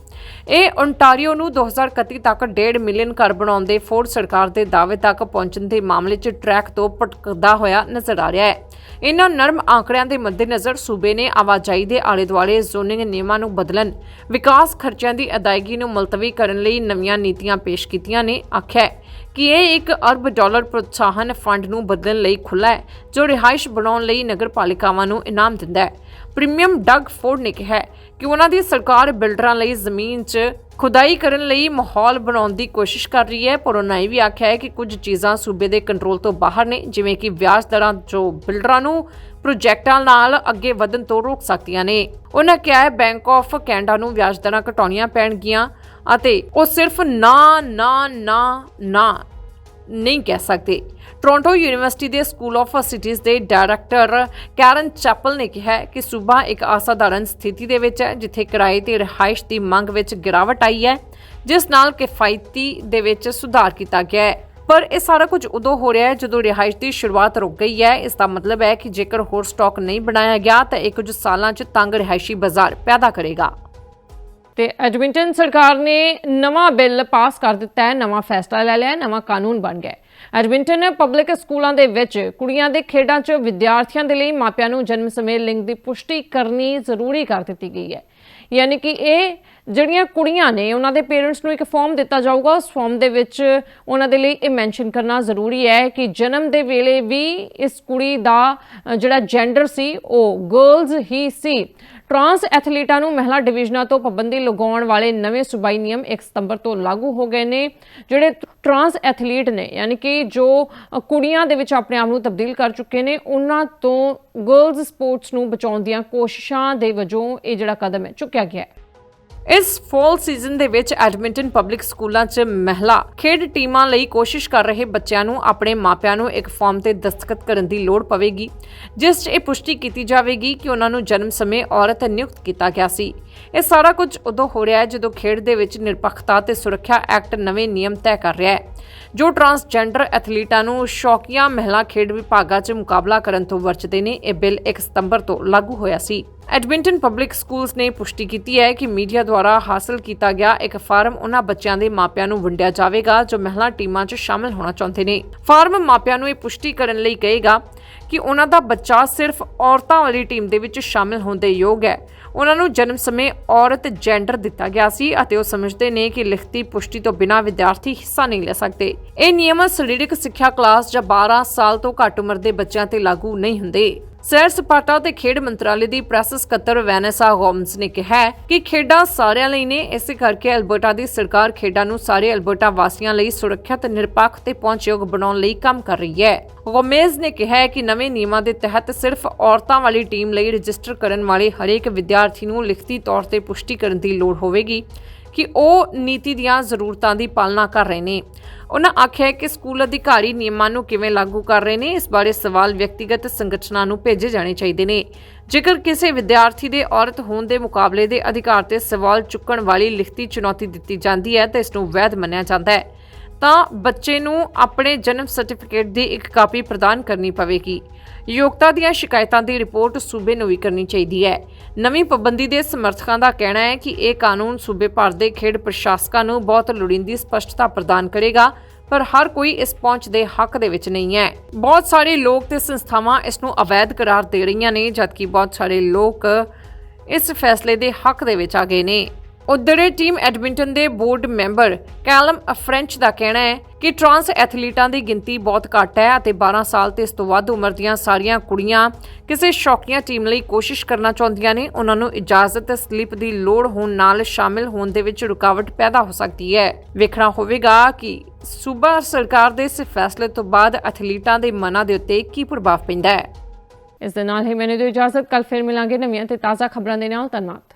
[SPEAKER 2] ਇਹ ਓਨਟਾਰੀਓ ਨੂੰ 2031 ਤੱਕ 1.5 ਮਿਲੀਅਨ ਘਰ ਬਣਾਉਣ ਦੇ ਫੋਰਡ ਸਰਕਾਰ ਦੇ ਦਾਅਵੇ ਤੱਕ ਪਹੁੰਚਣ ਦੇ ਮਾਮਲੇ 'ਚ ਟਰੈਕ ਤੋਂ ਭਟਕਦਾ ਹੋਇਆ ਨਜ਼ਰ ਆ ਰਿਹਾ ਹੈ। ਇਨ੍ਹਾਂ ਨਰਮ ਆંકੜਿਆਂ ਦੇ ਮੱਦੇਨਜ਼ਰ ਸੂਬੇ ਨੇ ਆਵਾਜਾਈ ਦੇ ਆਲੇ-ਦੁਆਲੇ ਜ਼ੋਨਿੰਗ ਨਿਯਮਾਂ ਨੂੰ ਬਦਲਣ, ਵਿਕਾਸ ਖਰਚਿਆਂ ਦੀ ਅਦਾਇਗੀ ਨੂੰ ਮੁਲਤਵੀ ਕਰਨ ਲਈ ਨਵੀਆਂ ਨੀਤੀਆਂ ਪੇਸ਼ ਕੀਤੀਆਂ ਨੇ ਆਖਿਆ ਹੈ ਕਿ ਇਹ ਇੱਕ ਅਰਬ ਡਾਲਰ ਪ੍ਰੋਤਸਾਹਨ ਫੰਡ ਨੂੰ ਬਦਲਣ ਲਈ ਖੁੱਲ੍ਹਾ ਹੈ, ਜੋ ਰਿਹਾਇਸ਼ ਬਣਾਉਣ ਲਈ ਨਗਰਪਾਲਿਕਾਵਾਂ ਨੂੰ ਇਨਾਮ ਦਿੰਦਾ ਹੈ। ਪ੍ਰੀਮੀਅਮ ਡਗ ਫੋਰਡ ਨੇ ਕਿਹਾ ਕਿ ਉਹਨਾਂ ਦੀ ਸਰਕਾਰ ਬਿਲਡਰਾਂ ਲਈ ਜ਼ਮੀਨ 'ਚ ਖੁਦਾਈ ਕਰਨ ਲਈ ਮਾਹੌਲ ਬਣਾਉਣ ਦੀ ਕੋਸ਼ਿਸ਼ ਕਰ ਰਹੀ ਹੈ, ਪਰ ਉਹਨਾਂ ਇਹ ਵੀ ਆਖਿਆ ਹੈ ਕਿ ਕੁਝ ਚੀਜ਼ਾਂ ਸੂਬੇ ਦੇ ਕੰਟਰੋਲ ਤੋਂ ਬਾਹਰ ਨੇ, ਜਿਵੇਂ ਕਿ ਵਿਆਜ ਦਰਾਂ ਜੋ ਬਿਲਡਰਾਂ ਨੂੰ ਪ੍ਰੋਜੈਕਟਾਂ ਨਾਲ ਅੱਗੇ ਵਧਣ ਤੋਂ ਰੋਕ ਸਕਦੀਆਂ ਨੇ। ਉਹਨਾਂ ਕਿਹਾ ਹੈ ਬੈਂਕ ਆਫ ਕੈਨੇਡਾ ਨੂੰ ਵਿਆਜ ਦਰਾਂ ਘਟਾਉਣੀਆਂ ਪੈਣਗੀਆਂ ਅਤੇ ਉਹ ਸਿਰਫ ਨਾ ਨਾ ਨਾ ਨਾ ਨਹੀਂ ਕਹਿ ਸਕਦੇ। ਟੋਰਾਂਟੋ ਯੂਨੀਵਰਸਿਟੀ ਦੇ ਸਕੂਲ ਆਫ ਸਿਟੀਜ਼ ਦੇ ਡਾਇਰੈਕਟਰ ਕੈਰਨ ਚੈਪਲ ਨੇ ਕਿਹਾ ਕਿ ਸੂਬਾ ਇੱਕ ਅਸਾਧਾਰਨ ਸਥਿਤੀ ਦੇ ਵਿੱਚ ਹੈ, ਜਿੱਥੇ ਕਿਰਾਏ ਤੇ ਰਿਹਾਇਸ਼ ਦੀ ਮੰਗ ਵਿੱਚ ਗਿਰਾਵਟ ਆਈ ਹੈ, ਜਿਸ ਨਾਲ ਕਿਫਾਇਤੀ ਦੇ ਵਿੱਚ ਸੁਧਾਰ ਕੀਤਾ ਗਿਆ ਹੈ। ਪਰ ਇਹ ਸਾਰਾ ਕੁਝ ਉਦੋਂ ਹੋ ਰਿਹਾ ਹੈ ਜਦੋਂ ਰਿਹਾਇਸ਼ ਦੀ ਸ਼ੁਰੂਆਤ ਰੁਕ ਗਈ ਹੈ। ਇਸ ਦਾ ਮਤਲਬ ਹੈ ਕਿ ਜੇਕਰ ਹੋਰ ਸਟਾਕ ਨਹੀਂ ਬਣਾਇਆ ਗਿਆ, ਤਾਂ ਇਹ ਕੁਝ ਸਾਲਾਂ 'ਚ ਤੰਗ ਰਿਹਾਇਸ਼ੀ ਬਾਜ਼ਾਰ ਪੈਦਾ ਕਰੇਗਾ।
[SPEAKER 1] ਤੇ ਐਡਮਿੰਟਨ ਸਰਕਾਰ ਨੇ ਨਵਾਂ ਬਿੱਲ ਪਾਸ ਕਰ ਦਿੱਤਾ ਹੈ, ਨਵਾਂ ਫੈਸਲਾ ਲੈ ਲਿਆ ਹੈ, ਨਵਾਂ ਕਾਨੂੰਨ ਬਣ ਗਿਆ ਹੈ। ਐਡਮਿੰਟਨ ਪਬਲਿਕ ਸਕੂਲਾਂ ਦੇ ਵਿੱਚ ਕੁੜੀਆਂ ਦੇ ਖੇਡਾਂ 'ਚ ਵਿਦਿਆਰਥੀਆਂ ਦੇ ਲਈ ਮਾਪਿਆਂ ਨੂੰ ਜਨਮ ਸਮੇਂ ਲਿੰਗ ਦੀ ਪੁਸ਼ਟੀ ਕਰਨੀ ਜ਼ਰੂਰੀ ਕਰ ਦਿੱਤੀ ਗਈ ਹੈ। ਯਾਨੀ ਕਿ ਇਹ ਜਿਹੜੀਆਂ ਕੁੜੀਆਂ ਨੇ, ਉਹਨਾਂ ਦੇ ਪੇਰੈਂਟਸ ਨੂੰ ਇੱਕ ਫਾਰਮ ਦਿੱਤਾ ਜਾਊਗਾ। ਉਸ ਫਾਰਮ ਦੇ ਵਿੱਚ ਉਹਨਾਂ ਦੇ ਲਈ ਇਹ ਮੈਂਸ਼ਨ ਕਰਨਾ ਜ਼ਰੂਰੀ ਹੈ ਕਿ ਜਨਮ ਦੇ ਵੇਲੇ ਵੀ ਇਸ ਕੁੜੀ ਦਾ ਜਿਹੜਾ ਜੈਂਡਰ ਸੀ, ਉਹ ਗਰਲਸ ਹੀ ਸੀ। ਟਰਾਂਸ ਐਥਲੀਟਾਂ ਨੂੰ ਮਹਿਲਾ ਡਿਵੀਜ਼ਨਾਂ ਤੋਂ ਪਾਬੰਦੀ ਲਗਾਉਣ ਵਾਲੇ ਨਵੇਂ ਸੂਬਾਈ ਨਿਯਮ 1 ਸਤੰਬਰ ਤੋਂ ਲਾਗੂ ਹੋ ਗਏ ਨੇ, ਜਿਹੜੇ ਟਰਾਂਸ ਐਥਲੀਟ ਨੇ, ਯਾਨੀ ਕਿ ਜੋ ਕੁੜੀਆਂ ਦੇ ਵਿੱਚ ਆਪਣੇ ਆਪ ਨੂੰ ਤਬਦੀਲ ਕਰ ਚੁੱਕੇ ਨੇ, ਉਹਨਾਂ ਤੋਂ ਗਰਲਜ਼ ਸਪੋਰਟਸ ਨੂੰ ਬਚਾਉਣ ਦੀਆਂ ਕੋਸ਼ਿਸ਼ਾਂ ਦੇ ਵਜੋਂ ਇਹ ਜਿਹੜਾ ਕਦਮ ਹੈ, ਚੁੱਕਿਆ ਗਿਆ ਹੈ।
[SPEAKER 2] ਇਸ ਫਾਲ ਸੀਜ਼ਨ ਦੇ ਵਿੱਚ ਐਡਮਿੰਟਨ ਪਬਲਿਕ ਸਕੂਲਾਂ 'ਚ ਮਹਿਲਾ ਖੇਡ ਟੀਮਾਂ ਲਈ ਕੋਸ਼ਿਸ਼ ਕਰ ਰਹੇ ਬੱਚਿਆਂ ਨੂੰ ਆਪਣੇ ਮਾਪਿਆਂ ਨੂੰ ਇੱਕ ਫਾਰਮ ਤੇ ਦਸਤਖਤ ਕਰਨ ਦੀ ਲੋੜ ਪਵੇਗੀ, ਜਿਸ 'ਚ ਇਹ ਪੁਸ਼ਟੀ ਕੀਤੀ ਜਾਵੇਗੀ ਕਿ ਉਹਨਾਂ ਨੂੰ ਜਨਮ ਸਮੇਂ ਔਰਤ ਨਿਯੁਕਤ ਕੀਤਾ ਗਿਆ ਸੀ। ਇਹ ਸਾਰਾ ਕੁਝ ਉਦੋਂ ਹੋ ਰਿਹਾ ਹੈ ਜਦੋਂ ਖੇਡ ਦੇ ਵਿੱਚ ਨਿਰਪੱਖਤਾ ਤੇ ਸੁਰੱਖਿਆ ਐਕਟ ਨਵੇਂ ਨਿਯਮ ਤੈਅ ਕਰ ਰਿਹਾ ਹੈ। ਜੋ ਟਰਾਂਸਜੈਂਡਰ ਐਥਲੀਟਾਂ ਨੂੰ ਸ਼ੌਕੀਆ ਮਹਿਲਾ ਖੇਡ ਵਿਭਾਗਾਂ 'ਚ ਮੁਕਾਬਲਾ ਕਰਨ ਤੋਂ ਵਰਜਦੇ ਨੇ, ਇਹ ਬਿੱਲ 1 ਸਤੰਬਰ ਤੋਂ ਲਾਗੂ ਹੋਇਆ ਸੀ। ਐਡਮਿੰਟਨ ਪਬਲਿਕ ਸਕੂਲਸ ਨੇ ਪੁਸ਼ਟੀ ਕੀਤੀ ਹੈ ਕਿ ਮੀਡੀਆ ਦੁਆਰਾ ਹਾਸਲ ਕੀਤਾ ਗਿਆ ਇੱਕ ਫਾਰਮ ਉਹਨਾਂ ਬੱਚਿਆਂ ਦੇ ਮਾਪਿਆਂ ਨੂੰ ਵੰਡਿਆ ਜਾਵੇਗਾ, ਜੋ ਮਹਿਲਾ ਟੀਮਾਂ 'ਚ ਸ਼ਾਮਲ ਹੋਣਾ ਚਾਹੁੰਦੇ ਨੇ। ਫਾਰਮ ਮਾਪਿਆਂ ਨੂੰ ਇਹ ਪੁਸ਼ਟੀ ਕਰਨ ਲਈ ਕਹੇਗਾ ਕਿ ਉਹਨਾਂ ਦਾ ਬੱਚਾ ਸਿਰਫ ਔਰਤਾਂ ਵਾਲੀ ਟੀਮ ਦੇ ਵਿੱਚ ਸ਼ਾਮਲ ਹੋਣ ਦੇ ਯੋਗ ਹੈ। ਉਹਨਾਂ ਨੂੰ ਜਨਮ ਸਮੇਂ ਔਰਤ ਜੈਂਡਰ ਦਿੱਤਾ ਗਿਆ ਸੀ ਅਤੇ ਉਹ ਸਮਝਦੇ ਨੇ ਕਿ ਲਿਖਤੀ ਪੁਸ਼ਟੀ ਤੋਂ ਬਿਨਾਂ ਵਿਦਿਆਰਥੀ ਹਿੱਸਾ ਨਹੀਂ ਲੈ ਸਕਦੇ। ਇਹ ਨਿਯਮ ਸਰੀਰਕ ਸਿੱਖਿਆ ਕਲਾਸ ਜਾਂ 12 ਸਾਲ ਤੋਂ ਘੱਟ ਉਮਰ ਦੇ ਬੱਚਿਆਂ ਤੇ ਲਾਗੂ ਨਹੀਂ ਹੁੰਦੇ। ਸੈਰ ਸਪਾਟਾ ਤੇ ਖੇਡ ਮੰਤਰਾਲੇ ਦੀ ਪ੍ਰੈਸ ਸਕੱਤਰ ਵੈਨੇਸਾ ਗੋਮਸ ਨੇ ਕਿਹਾ ਕਿ ਖੇਡਾਂ ਸਾਰਿਆਂ ਲਈ ਨੇ, ਇਸੇ ਕਰਕੇ ਅਲਬਰਟਾ ਦੀ ਸਰਕਾਰ ਖੇਡਾਂ ਨੂੰ ਸਾਰੇ ਅਲਬਰਟਾ ਵਾਸੀਆਂ ਲਈ ਸੁਰੱਖਿਅਤ, ਨਿਰਪੱਖ ਤੇ ਪਹੁੰਚਯੋਗ ਬਣਾਉਣ ਲਈ ਕੰਮ ਕਰ ਰਹੀ ਹੈ। ਗੋਮੇਜ਼ ਨੇ ਕਿਹਾ ਕਿ ਨਵੇਂ ਨਿਯਮਾਂ ਦੇ ਤਹਿਤ ਸਿਰਫ ਔਰਤਾਂ ਵਾਲੀ ਟੀਮ ਲਈ ਰਜਿਸਟਰ ਕਰਨ ਵਾਲੇ ਹਰੇਕ ਵਿਦਿਆਰਥੀ ਨੂੰ ਲਿਖਤੀ ਤੌਰ ਤੇ ਪੁਸ਼ਟੀ ਕਰਨ ਦੀ ਲੋੜ ਹੋਵੇਗੀ। ਕਿ ਉਹ ਨੀਤੀ ਦੀਆਂ ਜ਼ਰੂਰਤਾਂ ਦੀ ਪਾਲਣਾ ਕਰ ਰਹੇ ਨੇ। ਉਹਨਾਂ ਆਖਿਆ ਕਿ ਸਕੂਲ ਅਧਿਕਾਰੀ ਨਿਯਮਾਂ ਨੂੰ ਕਿਵੇਂ ਲਾਗੂ ਕਰ ਰਹੇ ਨੇ, ਇਸ ਬਾਰੇ ਸਵਾਲ ਵਿਅਕਤੀਗਤ ਸੰਗਠਨਾਂ ਨੂੰ ਭੇਜੇ ਜਾਣੇ ਚਾਹੀਦੇ ਨੇ। ਜੇਕਰ ਕਿਸੇ ਵਿਦਿਆਰਥੀ ਦੇ ਔਰਤ ਹੋਣ ਦੇ ਮੁਕਾਬਲੇ ਦੇ ਅਧਿਕਾਰ ਤੇ ਸਵਾਲ ਚੁੱਕਣ ਵਾਲੀ ਲਿਖਤੀ ਚੁਣੌਤੀ ਦਿੱਤੀ ਜਾਂਦੀ ਹੈ ਤਾਂ ਇਸ ਨੂੰ ਵੈਧ ਮੰਨਿਆ ਜਾਂਦਾ ਹੈ। ਤਾਂ ਬੱਚੇ ਨੂੰ ਆਪਣੇ ਜਨਮ ਸਰਟੀਫਿਕੇਟ ਦੀ ਇੱਕ ਕਾਪੀ ਪ੍ਰਦਾਨ ਕਰਨੀ ਪਵੇਗੀ। ਯੋਗਤਾ ਦੀਆਂ ਸ਼ਿਕਾਇਤਾਂ ਦੀ ਰਿਪੋਰਟ ਸੂਬੇ ਨੂੰ ਵੀ ਕਰਨੀ ਚਾਹੀਦੀ ਹੈ। ਨਵੀਂ ਪਾਬੰਦੀ ਦੇ ਸਮਰਥਕਾਂ ਦਾ ਕਹਿਣਾ ਹੈ ਕਿ ਇਹ ਕਾਨੂੰਨ ਸੂਬੇ ਭਰ ਦੇ ਖੇਡ ਪ੍ਰਸ਼ਾਸਕਾਂ ਨੂੰ ਬਹੁਤ ਲੋੜੀਂਦੀ ਸਪਸ਼ਟਤਾ ਪ੍ਰਦਾਨ ਕਰੇਗਾ, ਪਰ ਹਰ ਕੋਈ ਇਸ ਪਹੁੰਚ ਦੇ ਹੱਕ ਦੇ ਵਿੱਚ ਨਹੀਂ ਹੈ। ਬਹੁਤ ਸਾਰੇ ਲੋਕ ਤੇ ਸੰਸਥਾਵਾਂ ਇਸ ਨੂੰ ਅਵੈਧ ਕਰਾਰ ਦੇ ਰਹੀਆਂ ਨੇ, ਜਦਕਿ ਬਹੁਤ ਸਾਰੇ ਲੋਕ ਇਸ ਫੈਸਲੇ ਦੇ ਹੱਕ ਦੇ ਵਿੱਚ ਆ ਗਏ ਨੇ। ਉਧਰ ਟੀਮ ਐਡਮਿੰਟਨ ਦੇ ਬੋਰਡ ਮੈਂਬਰ ਕੈਲਮ ਫ੍ਰੈਂਚ ਦਾ ਕਹਿਣਾ ਹੈ ਕਿ ਟਰਾਂਸ ਐਥਲੀਟਾਂ ਦੀ ਗਿਣਤੀ ਬਹੁਤ ਘੱਟ ਹੈ ਅਤੇ 12 ਸਾਲ ਤੇ ਇਸ ਤੋਂ ਵੱਧ ਉਮਰ ਦੀਆਂ ਸਾਰੀਆਂ ਕੁੜੀਆਂ ਕਿਸੇ ਸ਼ੌਕੀਆ ਟੀਮ ਲਈ ਕੋਸ਼ਿਸ਼ ਕਰਨਾ ਚਾਹੁੰਦੀਆਂ ਨੇ, ਉਹਨਾਂ ਨੂੰ ਇਜਾਜ਼ਤ ਸਲਿੱਪ ਦੀ ਲੋੜ ਹੋਣ ਨਾਲ ਸ਼ਾਮਿਲ ਹੋਣ ਦੇ ਵਿੱਚ ਰੁਕਾਵਟ ਪੈਦਾ ਹੋ ਸਕਦੀ ਹੈ। ਵੇਖਣਾ ਹੋਵੇਗਾ ਕਿ ਸੂਬਾ ਸਰਕਾਰ ਦੇ ਇਸ ਫੈਸਲੇ ਤੋਂ ਬਾਅਦ ਐਥਲੀਟਾਂ ਦੇ ਮਨਾਂ ਦੇ ਉੱਤੇ ਕੀ ਪ੍ਰਭਾਵ ਪੈਂਦਾ ਹੈ।
[SPEAKER 1] ਇਸ ਦੇ ਨਾਲ ਹੀ ਮੈਨੂੰ ਦਿਓ ਇਜਾਜ਼ਤ ਕੱਲ ਫਿਰ ਮਿਲਾਂਗੇ ਨਵੀਆਂ ਤੇ ਤਾਜ਼ਾ ਖਬਰਾਂ ਦੇ ਨਾਲ। ਧੰਨਵਾਦ।